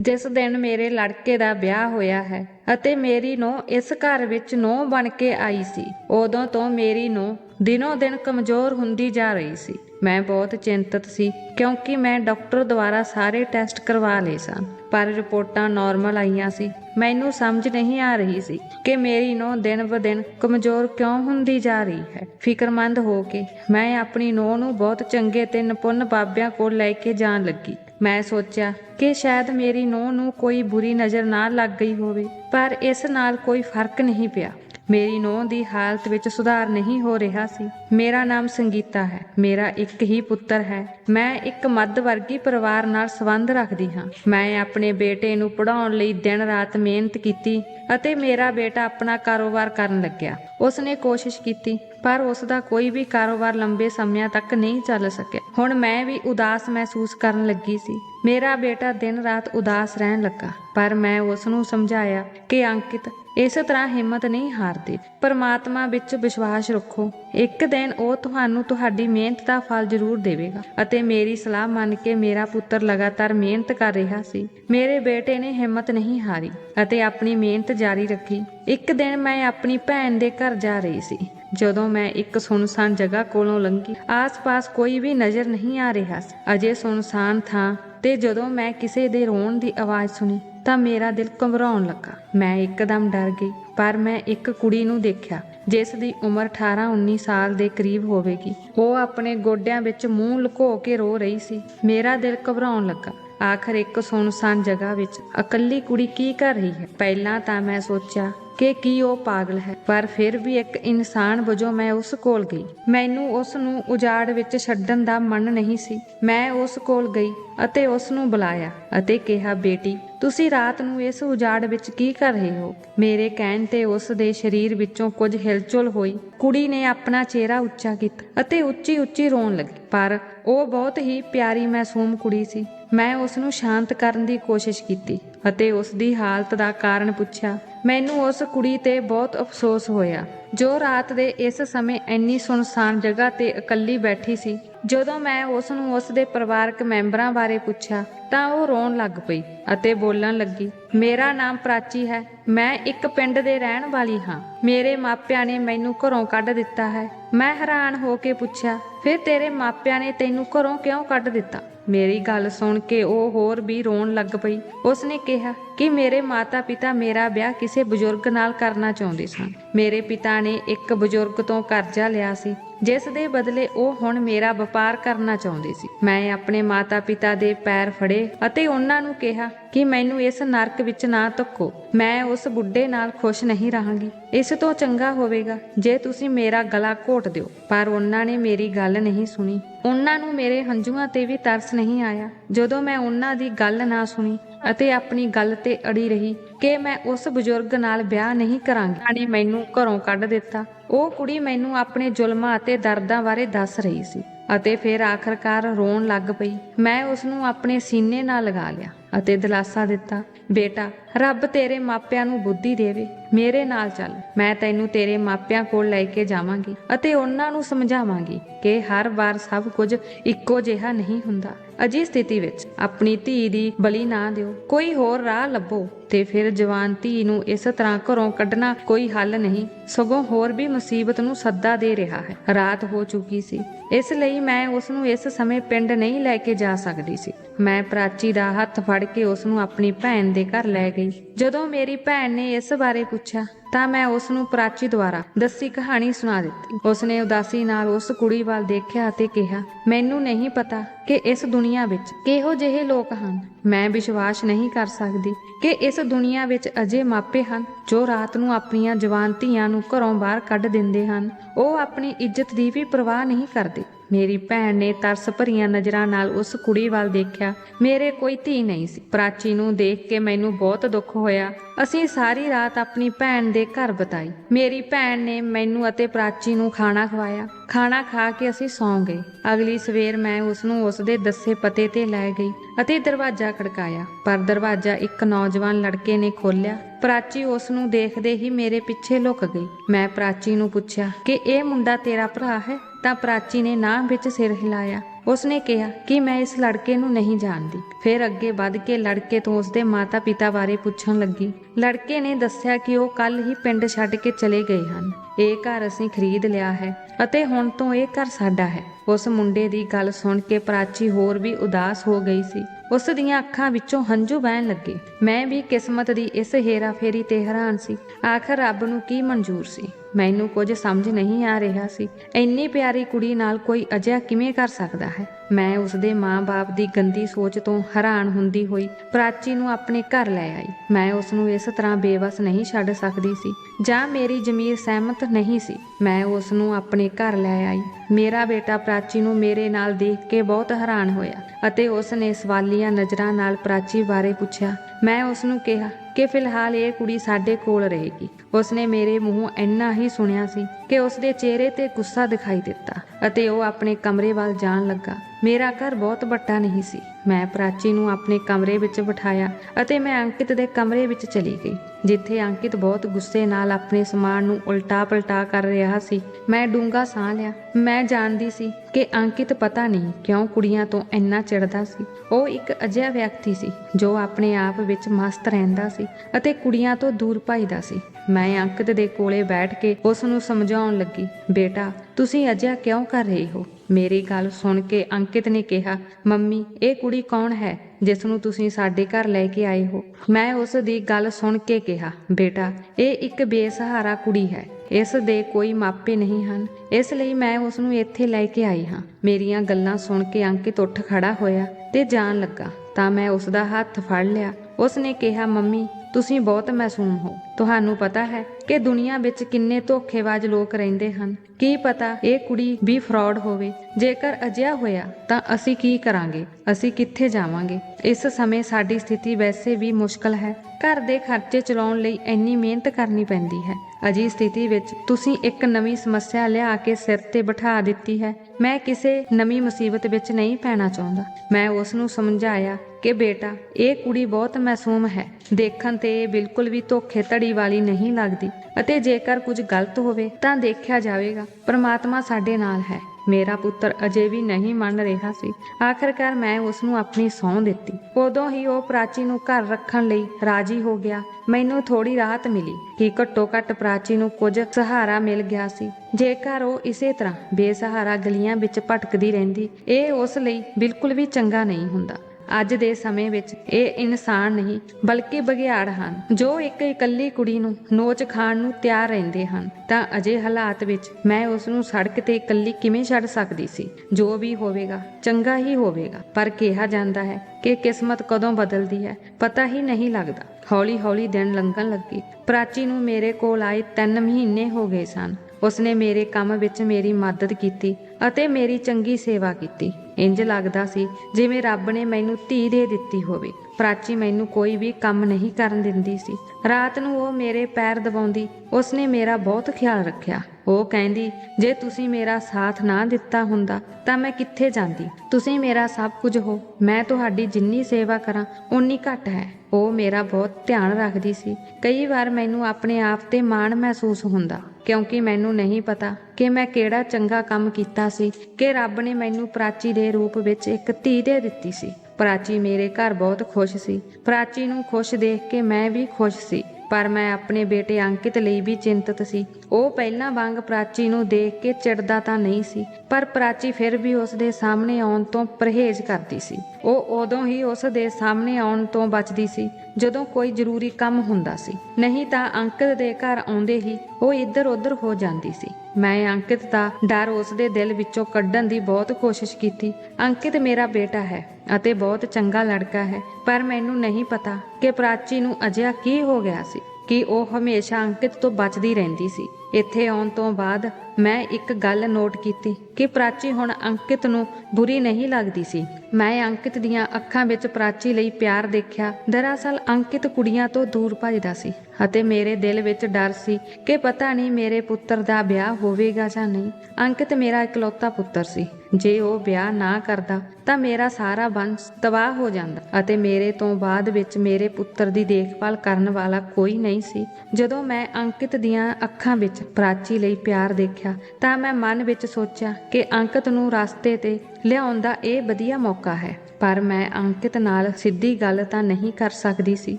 ਜਿਸ ਦਿਨ ਮੇਰੇ ਲੜਕੇ ਦਾ ਵਿਆਹ ਹੋਇਆ ਹੈ ਅਤੇ ਮੇਰੀ ਨੂੰਹ ਇਸ ਘਰ ਵਿੱਚ ਨੋ ਬਣ ਕੇ ਆਈ ਸੀ, ਉਦੋਂ ਤੋਂ ਮੇਰੀ ਨੂੰਹ ਦਿਨੋ ਦਿਨ ਕਮਜ਼ੋਰ ਹੁੰਦੀ ਜਾ ਰਹੀ ਸੀ। ਮੈਂ ਬਹੁਤ ਚਿੰਤਤ ਸੀ ਕਿਉਂਕਿ ਮੈਂ ਡਾਕਟਰ ਦੁਆਰਾ ਸਾਰੇ ਟੈਸਟ ਕਰਵਾ ਲਏ ਸਨ, ਪਰ ਰਿਪੋਰਟਾਂ ਨਾਰਮਲ ਆਈਆਂ ਸੀ। ਮੈਨੂੰ ਸਮਝ ਨਹੀਂ ਆ ਰਹੀ ਸੀ ਕਿ ਮੇਰੀ ਨੂੰਹ ਦਿਨ ਬ ਦਿਨ ਕਮਜ਼ੋਰ ਕਿਉਂ ਹੁੰਦੀ ਜਾ ਰਹੀ ਹੈ। ਫਿਕਰਮੰਦ ਹੋ ਕੇ ਮੈਂ ਆਪਣੀ ਨੂੰਹ ਨੂੰ ਬਹੁਤ ਚੰਗੇ ਤੇ ਨਿਪੁੰਨ ਬਾਬਿਆਂ ਕੋਲ ਲੈ ਕੇ ਜਾਣ ਲੱਗੀ। ਮੈਂ ਸੋਚਿਆ ਕਿ ਸ਼ਾਇਦ ਮੇਰੀ ਨੂੰਹ ਨੂੰ ਕੋਈ ਬੁਰੀ ਨਜ਼ਰ ਨਾ ਲੱਗ ਗਈ ਹੋਵੇ, ਪਰ ਇਸ ਨਾਲ ਕੋਈ ਫ਼ਰਕ ਨਹੀਂ ਪਿਆ। ਮੇਰੀ ਨੂੰਹ ਦੀ ਹਾਲਤ ਵਿੱਚ ਸੁਧਾਰ ਨਹੀਂ ਹੋ ਰਿਹਾ ਸੀ। ਮੇਰਾ ਨਾਮ ਸੰਗੀਤਾ ਹੈ। ਮੇਰਾ ਇੱਕ ਹੀ ਪੁੱਤਰ ਹੈ। ਮੈਂ ਇੱਕ ਮੱਧ ਵਰਗੀ ਪਰਿਵਾਰ ਨਾਲ ਸੰਬੰਧ ਰੱਖਦੀ ਹਾਂ। ਮੈਂ ਆਪਣੇ ਬੇਟੇ ਨੂੰ ਪੜ੍ਹਾਉਣ ਲਈ ਦਿਨ ਰਾਤ ਮਿਹਨਤ ਕੀਤੀ ਅਤੇ ਮੇਰਾ ਬੇਟਾ ਆਪਣਾ ਕਾਰੋਬਾਰ ਕਰਨ ਲੱਗਿਆ। ਉਸਨੇ ਕੋਸ਼ਿਸ਼ ਕੀਤੀ, ਪਰ ਉਸ ਦਾ ਕੋਈ ਵੀ ਕਾਰੋਬਾਰ ਲੰਬੇ ਸਮਿਆਂ ਤੱਕ ਨਹੀਂ ਚੱਲ ਸਕਿਆ। ਹੁਣ ਮੈਂ ਵੀ ਉਦਾਸ ਮਹਿਸੂਸ ਕਰਨ ਲੱਗੀ ਸੀ। ਮੇਰਾ ਬੇਟਾ ਦਿਨ ਰਾਤ ਉਦਾਸ ਰਹਿਣ ਲੱਗਾ, ਪਰ ਮੈਂ ਉਸ ਨੂੰ ਸਮਝਾਇਆ ਕਿ ਅੰਕਿਤ ਇਸ ਤਰ੍ਹਾਂ ਹਿੰਮਤ ਨਹੀਂ ਹਾਰਦੇ। ਪਰਮਾਤਮਾ ਵਿੱਚ ਵਿਸ਼ਵਾਸ ਰੱਖੋ। ਇੱਕ ਦਿਨ ਉਹ ਤੁਹਾਨੂੰ ਤੁਹਾਡੀ ਮਿਹਨਤ ਦਾ ਫਲ ਜ਼ਰੂਰ ਦੇਵੇਗਾ ਅਤੇ ਮੇਰੀ ਸਲਾਹ ਮੰਨ ਕੇ ਮੇਰਾ ਪੁੱਤਰ ਲਗਾਤਾਰ ਮਿਹਨਤ ਕਰ ਰਿਹਾ ਸੀ। ਮੇਰੇ ਬੇਟੇ ਨੇ ਹਿੰਮਤ ਨਹੀਂ ਹਾਰੀ ਅਤੇ ਆਪਣੀ ਮਿਹਨਤ ਜਾਰੀ ਰੱਖੀ। ਇੱਕ ਦਿਨ ਮੈਂ ਆਪਣੀ ਭੈਣ ਦੇ ਘਰ ਜਾ ਰਹੀ ਸੀ। ਜਦੋਂ ਮੈਂ ਇੱਕ ਸੁਨਸਾਨ ਜਗ੍ਹਾ ਕੋਲੋਂ ਲੰਘੀ, ਆਸ-ਪਾਸ ਕੋਈ ਵੀ ਨਜ਼ਰ ਨਹੀਂ ਆ ਰਿਹਾ ਸੀ। ਅਜੇ ਸੁਨਸਾਨ ਥਾਂ ਤੇ ਜਦੋਂ ਮੈਂ ਕਿਸੇ ਦੇ ਰੋਣ ਦੀ ਆਵਾਜ਼ ਸੁਣੀ ਤਾਂ ਮੇਰਾ ਦਿਲ ਘਬਰਾਉਣ ਲੱਗਾ। ਮੈਂ ਇੱਕਦਮ ਡਰ ਗਈ, ਪਰ ਮੈਂ ਇੱਕ ਕੁੜੀ ਨੂੰ ਦੇਖਿਆ, ਜਿਸ ਦੀ ਉਮਰ 18-19 ਸਾਲ ਦੇ ਕਰੀਬ ਹੋਵੇਗੀ। ਉਹ ਆਪਣੇ ਗੋਡਿਆਂ ਵਿੱਚ ਮੂੰਹ ਲੁਕੋ ਕੇ ਰੋ ਰਹੀ ਸੀ। ਮੇਰਾ ਦਿਲ ਘਬਰਾਉਣ ਲੱਗਾ। ਆਖਰ ਇੱਕ ਸੁਨਸਾਨ ਜਗ੍ਹਾ ਵਿੱਚ, ਇਕੱਲੀ ਕੁੜੀ ਕੀ ਕਰ ਰਹੀ ਹੈ? ਪਹਿਲਾਂ ਤਾਂ ਮੈਂ ਸੋਚਿਆ ਕਿ ਕੀ ਉਹ ਪਾਗਲ ਹੈ, ਪਰ ਫਿਰ ਵੀ ਇੱਕ ਇਨਸਾਨ ਵਜੋਂ ਮੈਂ ਉਸ ਕੋਲ ਗਈ। ਮੈਨੂੰ ਉਸ ਨੂੰ ਉਜਾੜ ਵਿੱਚ ਛੱਡਣ ਦਾ ਮਨ ਨਹੀਂ ਸੀ। ਮੈਂ ਉਸ ਕੋਲ ਗਈ ਅਤੇ ਉਸ ਨੂੰ ਬੁਲਾਇਆ ਅਤੇ ਕਿਹਾ, ਬੇਟੀ, ਤੁਸੀਂ ਰਾਤ ਨੂੰ ਇਸ ਉਜਾੜ ਵਿੱਚ ਕੀ ਕਰ ਰਹੇ ਹੋ? ਮੇਰੇ ਕਹਿਣ ਤੇ ਉਸ ਦੇ ਸਰੀਰ ਵਿੱਚੋਂ ਕੁਝ ਹਿਲਚੁਲ ਹੋਈ। ਕੁੜੀ ਨੇ ਆਪਣਾ ਚਿਹਰਾ ਉੱਚਾ ਕੀਤਾ ਅਤੇ ਉੱਚੀ ਉੱਚੀ ਰੋਣ ਲੱਗੀ। ਪਰ ਉਹ ਬਹੁਤ ਹੀ ਪਿਆਰੀ ਮਾਸੂਮ ਕੁੜੀ ਸੀ। ਮੈਂ ਉਸ ਨੂੰ ਸ਼ਾਂਤ ਕਰਨ ਦੀ ਕੋਸ਼ਿਸ਼ ਕੀਤੀ ਅਤੇ ਉਸ ਦੀ ਹਾਲਤ ਦਾ ਕਾਰਨ ਪੁੱਛਿਆ। ਮੈਨੂੰ ਉਸ ਕੁੜੀ ਤੇ ਬਹੁਤ ਅਫਸੋਸ ਹੋਇਆ, ਜੋ ਰਾਤ ਦੇ ਇਸ ਸਮੇਂ ਇੰਨੀ ਸੁਨਸਾਨ ਜਗ੍ਹਾ ਤੇ ਇਕੱਲੀ ਬੈਠੀ ਸੀ। ਜਦੋਂ ਮੈਂ ਉਸ ਨੂੰ ਉਸ ਦੇ ਪਰਿਵਾਰਕ ਮੈਂਬਰਾਂ ਬਾਰੇ ਪੁੱਛਿਆ, ਤਾਂ ਉਹ ਰੋਣ ਲੱਗ ਪਈ ਅਤੇ ਬੋਲਣ ਲੱਗੀ, ਮੇਰਾ ਨਾਮ ਪ੍ਰਾਚੀ ਹੈ, ਮੈਂ ਇੱਕ ਪਿੰਡ ਦੇ ਰਹਿਣ ਵਾਲੀ ਹਾਂ। ਮੇਰੇ ਮਾਪਿਆਂ ਨੇ ਮੈਨੂੰ ਘਰੋਂ ਕੱਢ ਦਿੱਤਾ ਹੈ। ਮੈਂ ਹੈਰਾਨ ਹੋ ਕੇ ਪੁੱਛਿਆ, ਫਿਰ ਤੇਰੇ ਮਾਪਿਆਂ ਨੇ ਤੈਨੂੰ ਘਰੋਂ ਕਿਉਂ ਕੱਢ ਦਿੱਤਾ? ਮੇਰੀ ਗੱਲ ਸੁਣ ਕੇ ਉਹ ਹੋਰ ਵੀ ਰੋਣ ਲੱਗ ਪਈ। ਉਸਨੇ ਕਿਹਾ ਕਿ ਮੇਰੇ ਮਾਤਾ-ਪਿਤਾ ਮੇਰਾ ਵਿਆਹ ਕਿਸੇ ਬਜ਼ੁਰਗ ਨਾਲ ਕਰਨਾ ਚਾਹੁੰਦੇ ਸਨ। ਮੇਰੇ ਪਿਤਾ ਨੇ ਇੱਕ ਬਜ਼ੁਰਗ ਤੋਂ ਕਰਜ਼ਾ ਲਿਆ ਸੀ। ਜਿਸ ਦੇ ਬਦਲੇ ਉਹ ਹੁਣ ਮੇਰਾ ਵਪਾਰ ਕਰਨਾ ਚਾਹੁੰਦੇ ਸੀ। ਮੈਂ ਆਪਣੇ ਮਾਤਾ-ਪਿਤਾ ਦੇ ਪੈਰ ਫੜੇ ਅਤੇ ਉਹਨਾਂ ਨੂੰ ਕਿਹਾ ਕਿ ਮੈਨੂੰ ਇਸ ਨਰਕ ਵਿੱਚ ਨਾ ਧੱਕੋ। ਮੈਂ ਉਸ ਬੁੱਢੇ ਨਾਲ ਖੁਸ਼ ਨਹੀਂ ਰਹਾਂਗੀ। ਇਸ ਤੋਂ ਚੰਗਾ ਹੋਵੇਗਾ ਜੇ ਤੁਸੀਂ ਮੇਰਾ ਗਲਾ ਘੋਟ ਦਿਓ। ਪਰ ਉਹਨਾਂ ਨੇ ਮੇਰੀ ਗੱਲ ਨਹੀਂ ਸੁਣੀ। ਉਹਨਾਂ ਨੂੰ ਮੇਰੇ ਹੰਝੂਆਂ ਤੇ ਵੀ ਤਰਸ ਨਹੀਂ ਆਇਆ। ਜਦੋਂ ਮੈਂ ਉਹਨਾਂ ਦੀ ਗੱਲ ਨਾ ਸੁਣੀ ਅਤੇ ਆਪਣੀ ਗੱਲ ਤੇ ਅੜੀ ਰਹੀ ਕਿ ਮੈਂ ਉਸ ਬਜ਼ੁਰਗ ਨਾਲ ਵਿਆਹ ਨਹੀਂ ਕਰਾਂਗੀ। ਨੇ ਮੈਨੂੰ ਘਰੋਂ ਕੱਢ ਦਿੱਤਾ। ਉਹ ਕੁੜੀ ਮੈਨੂੰ ਆਪਣੇ ਜ਼ੁਲਮਾਂ ਅਤੇ ਦਰਦਾਂ ਬਾਰੇ ਦੱਸ ਰਹੀ ਸੀ ਅਤੇ ਫਿਰ ਆਖਰਕਾਰ ਰੋਣ ਲੱਗ ਪਈ। ਮੈਂ ਉਸ ਨੂੰ ਆਪਣੇ ਸੀਨੇ ਨਾਲ ਲਗਾ ਲਿਆ ਅਤੇ ਦਿਲਾਸਾ ਦਿੱਤਾ, ਬੇਟਾ, ਰੱਬ ਤੇਰੇ ਮਾਪਿਆਂ ਨੂੰ ਬੁੱਧੀ ਦੇਵੇ। ਮੇਰੇ ਨਾਲ ਚੱਲ, ਮੈਂ ਤੈਨੂੰ ਤੇਰੇ ਮਾਪਿਆਂ ਕੋਲ ਲੈ ਕੇ ਜਾਵਾਂਗੀ ਅਤੇ ਉਹਨਾਂ ਨੂੰ ਸਮਝਾਵਾਂਗੀ ਕਿ ਹਰ ਵਾਰ ਸਭ ਕੁਝ ਇੱਕੋ ਜਿਹਾ ਨਹੀਂ ਹੁੰਦਾ। ਅਜੀ ਸਥਿਤੀ ਵਿੱਚ ਆਪਣੀ ਧੀ ਦੀ ਬਲੀ ਨਾ ਦਿਓ। ਕੋਈ ਹੋਰ ਰਾਹ ਲੱਭੋ ਤੇ ਫਿਰ ਜਵਾਨ ਧੀ ਨੂੰ ਇਸ ਤਰ੍ਹਾਂ ਘਰੋਂ ਕੱਢਣਾ ਕੋਈ ਹੱਲ ਨਹੀਂ। ਸਗੋਂ ਹੋਰ ਵੀ ਮੁਸੀਬਤ ਨੂੰ ਸੱਦਾ ਦੇ ਰਿਹਾ ਹੈ। ਰਾਤ ਹੋ ਚੁੱਕੀ ਸੀ। ਇਸ ਲਈ ਮੈਂ ਉਸ ਨੂੰ ਇਸ ਸਮੇਂ ਪਿੰਡ ਨਹੀਂ ਲੈ ਕੇ ਜਾ ਸਕਦੀ ਸੀ। ਮੈਂ ਪ੍ਰਾਚੀ ਦਾ ਹੱਥ ਫੜ ਕੇ ਉਸ ਨੂੰ ਆਪਣੀ ਭੈਣ ਦੇ ਘਰ ਲੈ ਗਈ। ਜਦੋਂ ਮੇਰੀ ਭੈਣ ਨੇ ਇਸ ਬਾਰੇ ਪੁੱਛਿਆ, ਤਾਂ ਮੈਂ ਉਸ ਨੂੰ ਪ੍ਰਾਚੀ ਦੁਆਰਾ ਦੱਸੀ ਕਹਾਣੀ ਸੁਣਾ ਦਿੱਤੀ। ਉਸ ਨੇ ਉਦਾਸੀ ਨਾਲ ਉਸ ਕੁੜੀ ਵੱਲ ਦੇਖਿਆ ਅਤੇ ਕਿਹਾ, ਮੈਨੂੰ ਨਹੀਂ ਪਤਾ ਕਿ ਇਸ ਦੁਨੀਆ ਵਿੱਚ ਕਿਹੋ ਜਿਹੇ ਲੋਕ ਹਨ। ਮੈਂ ਵਿਸ਼ਵਾਸ ਨਹੀਂ ਕਰ ਸਕਦੀ ਕਿ ਇਸ ਦੁਨੀਆ ਵਿੱਚ ਅਜੇ ਮਾਪੇ ਹਨ ਜੋ ਰਾਤ ਨੂੰ ਆਪਣੀਆਂ ਜਵਾਨ ਧੀਆਂ ਨੂੰ ਘਰੋਂ ਬਾਹਰ ਕੱਢ ਦਿੰਦੇ ਹਨ। ਉਹ ਆਪਣੀ ਇੱਜ਼ਤ ਦੀ ਵੀ ਪਰਵਾਹ ਨਹੀਂ ਕਰਦੇ। ਮੇਰੀ ਭੈਣ ਨੇ ਤਰਸ ਭਰੀਆਂ ਨਜ਼ਰਾਂ ਨਾਲ ਉਸ ਕੁੜੀ ਵੱਲ ਦੇਖਿਆ। ਮੇਰੇ ਕੋਈ ਧੀ ਨਹੀਂ ਸੀ। ਪ੍ਰਾਚੀ ਨੂੰ ਦੇਖ ਕੇ ਮੈਨੂੰ ਬਹੁਤ ਦੁੱਖ ਹੋਇਆ। ਅਸੀਂ ਸਾਰੀ ਰਾਤ ਆਪਣੀ ਭੈਣ ਦੇ ਘਰ ਬਿਤਾਈ। ਮੇਰੀ ਭੈਣ ਨੇ ਮੈਨੂੰ ਅਤੇ ਪ੍ਰਾਚੀ ਨੂੰ ਖਾਣਾ ਖਵਾਇਆ। ਖਾਣਾ ਖਾ ਕੇ ਅਸੀਂ ਸੌਂ ਗਏ। ਅਗਲੀ ਸਵੇਰ ਮੈਂ ਉਸ ਨੂੰ ਉਸ ਦੇ ਦੱਸੇ ਪਤੇ ਤੇ ਲੈ ਗਈ ਅਤੇ ਦਰਵਾਜ਼ਾ ਖੜਕਾਇਆ। ਪਰ ਦਰਵਾਜ਼ਾ ਇੱਕ ਨੌਜਵਾਨ ਲੜਕੇ ਨੇ ਖੋਲ੍ਹਿਆ। ਪ੍ਰਾਚੀ ਉਸ ਨੂੰ ਦੇਖਦੇ ਹੀ ਮੇਰੇ ਪਿੱਛੇ ਲੁਕ ਗਈ। ਮੈਂ ਪ੍ਰਾਚੀ ਨੂੰ ਪੁੱਛਿਆ, ਕਿ ਇਹ ਮੁੰਡਾ ਤੇਰਾ ਭਰਾ ਹੈ? ਤਾਂ ਪ੍ਰਾਚੀ ਨੇ ਨਾ ਵਿੱਚ ਸਿਰ ਹਿਲਾਇਆ। ਉਸਨੇ ਕਿਹਾ ਕਿ ਮੈਂ ਇਸ ਲੜਕੇ ਨੂੰ ਨਹੀਂ ਜਾਣਦੀ। ਫਿਰ ਅੱਗੇ ਵੱਧ ਕੇ ਲੜਕੇ ਤੋਂ ਉਸਦੇ ਮਾਤਾ-ਪਿਤਾ ਬਾਰੇ ਪੁੱਛਣ ਲੱਗੀ। ਲੜਕੇ ਨੇ ਦੱਸਿਆ ਕਿ ਉਹ ਕੱਲ ਹੀ ਪਿੰਡ ਛੱਡ ਕੇ ਚਲੇ ਗਏ ਹਨ। ਇਹ ਘਰ ਅਸੀਂ ਖਰੀਦ ਲਿਆ ਹੈ ਅਤੇ ਹੁਣ ਤੋਂ ਇਹ ਘਰ ਸਾਡਾ ਹੈ। ਉਸ ਮੁੰਡੇ ਦੀ ਗੱਲ ਸੁਣ ਕੇ ਪ੍ਰਾਚੀ ਹੋਰ ਵੀ ਉਦਾਸ ਹੋ ਗਈ ਸੀ। ਉਸ ਦੀਆਂ ਅੱਖਾਂ ਵਿੱਚੋਂ ਹੰਝੂ ਵਹਿਣ ਲੱਗੇ। ਮੈਂ ਵੀ ਕਿਸਮਤ ਦੀ ਇਸ ਹੇਰਾ-ਫੇਰੀ ਤੇ ਹੈਰਾਨ ਸੀ। ਆਖਰ ਰੱਬ ਨੂੰ ਕੀ ਮਨਜ਼ੂਰ ਸੀ? ਮੈਨੂੰ ਕੁਝ ਸਮਝ ਨਹੀਂ ਆ ਰਿਹਾ ਸੀ। ਇੰਨੀ ਪਿਆਰੀ ਕੁੜੀ ਨਾਲ ਕੋਈ ਅਜਿਹਾ ਕਿਵੇਂ ਕਰ ਸਕਦਾ ਹੈ? ਮੈਂ ਉਸਦੇ ਮਾਂ-ਬਾਪ ਦੀ ਗੰਦੀ ਸੋਚ ਤੋਂ ਹੈਰਾਨ ਹੁੰਦੀ ਹੋਈ ਪ੍ਰਾਚੀ ਨੂੰ ਆਪਣੇ ਘਰ ਲੈ ਆਈ। ਮੈਂ ਉਸ ਨੂੰ ਇਸ ਤਰ੍ਹਾਂ ਬੇਵਸ ਨਹੀਂ ਛੱਡ ਸਕਦੀ ਸੀ ਜਾਂ ਮੇਰੀ ਜ਼ਮੀਰ ਸਹਿਮਤ ਨਹੀਂ ਸੀ। ਮੈਂ ਉਸ ਨੂੰ ਆਪਣੇ ਘਰ ਲੈ ਆਈ। ਮੇਰਾ ਬੇਟਾ ਪ੍ਰਾਚੀ ਨੂੰ ਮੇਰੇ ਨਾਲ ਦੇਖ ਕੇ ਬਹੁਤ ਹੈਰਾਨ ਹੋਇਆ ਅਤੇ ਉਸ ਨੇ ਸਵਾਲੀਆ ਨਜ਼ਰਾਂ ਨਾਲ ਪ੍ਰਾਚੀ ਬਾਰੇ ਪੁੱਛਿਆ। ਮੈਂ ਉਸ ਨੂੰ ਕਿਹਾ ਕਿ ਫਿਲਹਾਲ ਇਹ ਕੁੜੀ ਸਾਡੇ ਕੋਲ ਰਹੇਗੀ। ਉਸਨੇ ਮੇਰੇ ਮੂੰਹੋਂ ਇੰਨਾ ਹੀ ਸੁਣਿਆ ਸੀ ਕਿ ਉਸਦੇ ਚਿਹਰੇ ਤੇ ਗੁੱਸਾ ਦਿਖਾਈ ਦਿੱਤਾ ਅਤੇ ਉਹ ਆਪਣੇ ਕਮਰੇ ਵੱਲ ਜਾਣ ਲੱਗਾ। ਮੇਰਾ ਘਰ ਬਹੁਤ ਵੱਡਾ ਨਹੀਂ ਸੀ। ਮੈਂ ਪ੍ਰਾਚੀ ਨੂੰ ਆਪਣੇ ਕਮਰੇ ਵਿੱਚ ਬਿਠਾਇਆ ਅਤੇ ਮੈਂ ਅੰਕਿਤ ਦੇ ਕਮਰੇ ਵਿੱਚ ਚਲੀ ਗਈ, ਜਿੱਥੇ ਅੰਕਿਤ ਬਹੁਤ ਗੁੱਸੇ ਨਾਲ ਆਪਣੇ ਸਮਾਨ ਨੂੰ ਉਲਟਾ-ਪਲਟਾ ਕਰ ਰਿਹਾ ਸੀ। ਮੈਂ ਡੂੰਗਾ ਸਾਹ ਲਿਆ। ਮੈਂ ਜਾਣਦੀ ਸੀ ਕਿ ਅੰਕਿਤ ਪਤਾ ਨਹੀਂ ਕਿਉਂ ਕੁੜੀਆਂ ਤੋਂ ਇੰਨਾ ਚਿੜਦਾ ਸੀ। ਉਹ ਇੱਕ ਅਜਿਹਾ ਵਿਅਕਤੀ ਸੀ ਜੋ ਆਪਣੇ ਆਪ ਵਿੱਚ ਮਸਤ ਰਹਿੰਦਾ ਸੀ ਅਤੇ ਕੁੜੀਆਂ ਤੋਂ ਦੂਰ ਭੱਜਦਾ ਸੀ। ਮੈਂ ਅੰਕਿਤ ਦੇ ਕੋਲੇ ਬੈਠ ਕੇ ਉਸ ਨੂੰ ਸਮਝਾਉਣ ਲੱਗੀ। ਬੇਟਾ, ਤੁਸੀਂ ਅਜਿਹਾ ਕਿਉਂ ਕਰ ਰਹੇ ਹੋ? ਮੇਰੀ ਗੱਲ ਸੁਣ ਕੇ ਅੰਕਿਤ ਨੇ ਕਿਹਾ, ਮੰਮੀ, ਇਹ ਕੁੜੀ ਕੌਣ ਹੈ ਜਿਸ ਨੂੰ ਤੁਸੀਂ ਸਾਡੇ ਘਰ ਲੈ ਕੇ ਆਏ ਹੋ? ਮੈਂ ਉਸ ਦੀ ਗੱਲ ਸੁਣ ਕੇ ਕਿਹਾ, ਬੇਟਾ, ਇਹ ਇੱਕ ਬੇਸਹਾਰਾ ਕੁੜੀ ਹੈ। ਇਸ ਦੇ ਕੋਈ ਮਾਪੇ ਨਹੀਂ ਹਨ। ਇਸ ਲਈ ਮੈਂ ਉਸ ਨੂੰ ਇੱਥੇ ਲੈ ਕੇ ਆਈ ਹਾਂ। ਮੇਰੀਆਂ ਗੱਲਾਂ ਸੁਣ ਕੇ ਅੰਕਿਤ ਉੱਠ ਖੜਾ ਹੋਇਆ ਤੇ ਜਾਣ ਲੱਗਾ। ਤਾਂ ਮੈਂ ਉਸ ਦਾ ਹੱਥ ਫੜ ਲਿਆ। ਉਸ ਨੇ ਕਿਹਾ, ਮੰਮੀ ਤੁਸੀਂ ਬਹੁਤ ਮਾਸੂਮ ਹੋ। ਤੁਹਾਨੂੰ ਪਤਾ ਹੈ ਕਿ ਦੁਨੀਆ ਵਿੱਚ ਕਿੰਨੇ ਧੋਖੇਬਾਜ਼ ਲੋਕ ਰਹਿੰਦੇ ਹਨ। ਕੀ ਪਤਾ ਇਹ ਕੁੜੀ ਵੀ ਫਰਾਡ ਹੋਵੇ। ਜੇਕਰ ਅਜਿਹਾ ਹੋਇਆ ਤਾਂ ਅਸੀਂ ਕੀ ਕਰਾਂਗੇ? ਅਸੀਂ ਕਿੱਥੇ ਜਾਵਾਂਗੇ? ਇਸ ਸਮੇਂ ਸਾਡੀ ਸਥਿਤੀ ਵੈਸੇ ਵੀ ਮੁਸ਼ਕਲ ਹੈ। ਘਰ ਦੇ ਖਰਚੇ ਚਲਾਉਣ ਲਈ ਇੰਨੀ ਮਿਹਨਤ ਕਰਨੀ ਪੈਂਦੀ ਹੈ। ਅਜੀ ਸਥਿਤੀ ਵਿੱਚ ਤੁਸੀਂ ਇੱਕ ਨਵੀਂ ਸਮੱਸਿਆ ਲਿਆ ਕੇ ਸਿਰ ਤੇ ਬਿਠਾ ਦਿੱਤੀ ਹੈ। ਮੈਂ ਕਿਸੇ ਨਵੀਂ ਮੁਸੀਬਤ ਵਿੱਚ ਨਹੀਂ ਪੈਣਾ ਚਾਹੁੰਦਾ। ਮੈਂ ਉਸ ਨੂੰ ਸਮਝਾਇਆ ਕਿ ਬੇਟਾ, ਇਹ ਕੁੜੀ ਬਹੁਤ ਮਾਸੂਮ ਹੈ। ਦੇਖਣ ਤੇ ਇਹ ਬਿਲਕੁਲ ਵੀ ਧੋਖੇ ਧੜੀ ਵਾਲੀ ਨਹੀਂ ਲੱਗਦੀ ਅਤੇ ਜੇਕਰ ਕੁਝ ਗਲਤ ਹੋਵੇ ਤਾਂ ਦੇਖਿਆ ਜਾਵੇਗਾ, ਪਰਮਾਤਮਾ ਸਾਡੇ ਨਾਲ ਹੈ। ਮੇਰਾ ਪੁੱਤਰ ਅਜੇ ਵੀ ਨਹੀਂ ਮੰਨ ਰਿਹਾ ਸੀ। ਆਖਰਕਾਰ ਮੈਂ ਉਸ ਨੂੰ ਆਪਣੀ ਸਹੁੰ ਦਿੱਤੀ। ਉਦੋਂ ਹੀ ਉਹ ਪ੍ਰਾਚੀ ਨੂੰ ਘਰ ਰੱਖਣ ਲਈ ਰਾਜੀ ਹੋ ਗਿਆ। ਮੈਨੂੰ ਥੋੜੀ ਰਾਹਤ ਮਿਲੀ। ਕਿ ਘੱਟੋ ਘੱਟ ਪ੍ਰਾਚੀ ਨੂੰ ਕੁਝ ਸਹਾਰਾ ਮਿਲ ਗਿਆ ਸੀ। ਜੇਕਰ ਉਹ ਇਸੇ ਤਰ੍ਹਾਂ ਬੇਸਹਾਰਾ ਗਲੀਆਂ ਵਿੱਚ ਭਟਕਦੀ ਰਹਿੰਦੀ, ਇਹ ਉਸ ਲਈ ਬਿਲਕੁਲ ਵੀ ਚੰਗਾ ਨਹੀਂ ਹੁੰਦਾ। ਅੱਜ ਦੇ ਸਮੇਂ ਵਿੱਚ ਇਹ ਇਨਸਾਨ ਨਹੀਂ, ਬਲਕਿ ਬਗਿਆੜ ਹਨ। ਜੋ ਇੱਕ ਇਕੱਲੀ ਕੁੜੀ ਨੂੰ ਨੋਚ ਖਾਣ ਨੂੰ ਤਿਆਰ ਰਹਿੰਦੇ ਹਨ, ਤਾਂ ਅਜੇ ਹਾਲਾਤ ਵਿੱਚ ਮੈਂ ਉਸ ਨੂੰ ਸੜਕ ਤੇ ਇਕੱਲੀ ਕਿਵੇਂ ਛੱਡ ਸਕਦੀ ਸੀ? ਜੋ ਵੀ ਹੋਵੇਗਾ, ਚੰਗਾ ਹੀ ਹੋਵੇਗਾ। ਪਰ ਕਿਹਾ ਜਾਂਦਾ ਹੈ ਕਿ ਕਿਸਮਤ ਕਦੋਂ ਬਦਲਦੀ ਹੈ, ਪਤਾ ਹੀ ਨਹੀਂ ਲੱਗਦਾ। ਹੌਲੀ ਹੌਲੀ ਦਿਨ ਲੰਘਣ ਲੱਗੇ। ਪ੍ਰਾਚੀ ਨੂੰ ਮੇਰੇ ਕੋਲ ਆਏ 3 ਮਹੀਨੇ ਹੋ ਗਏ ਸਨ। ਉਸਨੇ ਮੇਰੇ ਕੰਮ ਵਿੱਚ ਮੇਰੀ ਮਦਦ ਕੀਤੀ ਅਤੇ ਮੇਰੀ ਚੰਗੀ ਸੇਵਾ ਕੀਤੀ। ਇੰਜ ਲੱਗਦਾ ਸੀ ਜਿਵੇਂ ਰੱਬ ਨੇ ਮੈਨੂੰ ਧੀ ਦੇ ਦਿੱਤੀ ਹੋਵੇ। ਪ੍ਰਾਚੀ ਮੈਨੂੰ ਕੋਈ ਵੀ ਕੰਮ ਨਹੀਂ ਕਰਨ ਦਿੰਦੀ ਸੀ। ਰਾਤ ਨੂੰ ਉਹ ਮੇਰੇ ਪੈਰ ਦਬਾਉਂਦੀ, ਉਸਨੇ ਮੇਰਾ ਬਹੁਤ ਖਿਆਲ ਰੱਖਿਆ। ਉਹ ਕਹਿੰਦੀ, ਜੇ ਤੁਸੀਂ ਮੇਰਾ ਸਾਥ ਨਾ ਦਿੱਤਾ ਹੁੰਦਾ ਤਾਂ ਮੈਂ ਕਿੱਥੇ ਜਾਂਦੀ? ਤੁਸੀਂ ਮੇਰਾ ਸਭ ਕੁਝ ਹੋ। ਮੈਂ ਤੁਹਾਡੀ ਜਿੰਨੀ ਸੇਵਾ ਕਰਾਂ ਉਨੀ ਘੱਟ ਹੈ। ਉਹ ਮੇਰਾ ਬਹੁਤ ਧਿਆਨ ਰੱਖਦੀ ਸੀ। ਕਈ ਵਾਰ ਮੈਨੂੰ ਆਪਣੇ ਆਪ ਤੇ ਮਾਣ ਮਹਿਸੂਸ ਹੁੰਦਾ। ਕਿਉਂਕਿ ਮੈਨੂੰ ਨਹੀਂ ਪਤਾ ਕਿ ਮੈਂ ਕਿਹੜਾ ਚੰਗਾ ਕੰਮ ਕੀਤਾ ਸੀ, ਕਿ ਰੱਬ ਨੇ ਮੈਨੂੰ ਪ੍ਰਾਚੀ ਦੇ ਰੂਪ ਵਿੱਚ ਇੱਕ ਧੀ ਦੇ ਦਿੱਤੀ ਸੀ। ਪ੍ਰਾਚੀ ਮੇਰੇ ਘਰ ਬਹੁਤ ਖੁਸ਼ ਸੀ। ਪ੍ਰਾਚੀ ਨੂੰ ਖੁਸ਼ ਦੇਖ ਕੇ ਮੈਂ ਵੀ ਖੁਸ਼ ਸੀ, ਪਰ ਮੈਂ ਆਪਣੇ ਬੇਟੇ ਅੰਕਿਤ ਲਈ ਵੀ ਚਿੰਤਤ ਸੀ। ਉਹ ਪਹਿਲਾਂ ਵਾਂਗ ਪ੍ਰਾਚੀ ਨੂੰ ਦੇਖ ਕੇ ਚਿੜਦਾ ਤਾਂ ਨਹੀਂ ਸੀ, ਪਰ ਪ੍ਰਾਚੀ ਫਿਰ ਵੀ ਉਸ ਦੇ ਸਾਹਮਣੇ ਆਉਣ ਤੋਂ ਪਰਹੇਜ਼ ਕਰਦੀ ਸੀ। ਉਹ ਉਦੋਂ ਹੀ ਉਸ ਦੇ ਸਾਹਮਣੇ ਆਉਣ ਤੋਂ ਬਚਦੀ ਸੀ, ਜਦੋਂ ਕੋਈ ਜ਼ਰੂਰੀ ਕੰਮ ਹੁੰਦਾ ਸੀ। ਨਹੀਂ ਤਾਂ ਅੰਕਿਤ ਦੇ ਘਰ ਆਉਂਦੇ ਹੀ ਉਹ ਇੱਧਰ ਉੱਧਰ ਹੋ ਜਾਂਦੀ ਸੀ। ਮੈਂ ਅੰਕਿਤ ਦਾ ਡਰ ਉਸ ਦੇ ਦਿਲ ਵਿੱਚੋਂ ਕੱਢਣ ਦੀ ਬਹੁਤ ਕੋਸ਼ਿਸ਼ ਕੀਤੀ। ਅੰਕਿਤ ਮੇਰਾ ਬੇਟਾ ਹੈ ਅਤੇ ਬਹੁਤ ਚੰਗਾ ਲੜਕਾ ਹੈ, ਪਰ ਮੈਨੂੰ ਨਹੀਂ ਪਤਾ ਕਿ ਪ੍ਰਾਚੀ ਨੂੰ ਅਜਿਹਾ ਕੀ ਹੋ ਗਿਆ ਸੀ ਕਿ ਉਹ ਹਮੇਸ਼ਾ ਅੰਕਿਤ ਤੋਂ ਬਚਦੀ ਰਹਿੰਦੀ ਸੀ। ਇੱਥੇ ਆਉਣ ਤੋਂ ਬਾਅਦ ਮੈਂ ਇੱਕ ਗੱਲ ਨੋਟ ਕੀਤੀ ਕਿ ਪ੍ਰਾਚੀ ਹੁਣ ਅੰਕਿਤ ਨੂੰ ਬੁਰੀ ਨਹੀਂ ਲੱਗਦੀ ਸੀ। ਮੈਂ ਅੰਕਿਤ ਦੀਆਂ ਅੱਖਾਂ ਵਿੱਚ ਪ੍ਰਾਚੀ ਲਈ ਪਿਆਰ ਦੇਖਿਆ। ਦਰਅਸਲ ਅੰਕਿਤ ਕੁੜੀਆਂ ਤੋਂ ਦੂਰ ਭੱਜਦਾ ਸੀ ਅਤੇ ਮੇਰੇ ਦਿਲ ਵਿੱਚ ਡਰ ਸੀ ਕਿ ਪਤਾ ਨਹੀਂ ਮੇਰੇ ਪੁੱਤਰ ਦਾ ਵਿਆਹ ਹੋਵੇਗਾ ਜਾਂ ਨਹੀਂ। ਅੰਕਿਤ ਮੇਰਾ ਇਕਲੌਤਾ ਪੁੱਤਰ ਸੀ। ਜੇ ਉਹ ਵਿਆਹ ਨਾ ਕਰਦਾ ਤਾਂ ਮੇਰਾ ਸਾਰਾ ਵੰਸ਼ ਤਬਾਹ ਹੋ ਜਾਂਦਾ ਅਤੇ ਮੇਰੇ ਤੋਂ ਬਾਅਦ ਵਿੱਚ ਮੇਰੇ ਪੁੱਤਰ ਦੀ ਦੇਖਭਾਲ ਕਰਨ ਵਾਲਾ ਕੋਈ ਨਹੀਂ ਸੀ। ਜਦੋਂ ਮੈਂ ਅੰਕਿਤ ਦੀਆਂ ਅੱਖਾਂ ਵਿੱਚ ਪ੍ਰਾਚੀ ਲਈ ਪਿਆਰ ਦੇਖਿਆ ਤਾਂ ਮੈਂ ਮਨ ਵਿੱਚ ਸੋਚਿਆ ਕਿ ਅੰਕਿਤ ਨੂੰ ਰਸਤੇ ਤੇ ਲਿਆਉਣ ਦਾ ਇਹ ਵਧੀਆ ਮੌਕਾ ਹੈ। ਪਰ ਮੈਂ ਅੰਕਿਤ ਨਾਲ ਸਿੱਧੀ ਗੱਲ ਤਾਂ ਨਹੀਂ ਕਰ ਸਕਦੀ ਸੀ।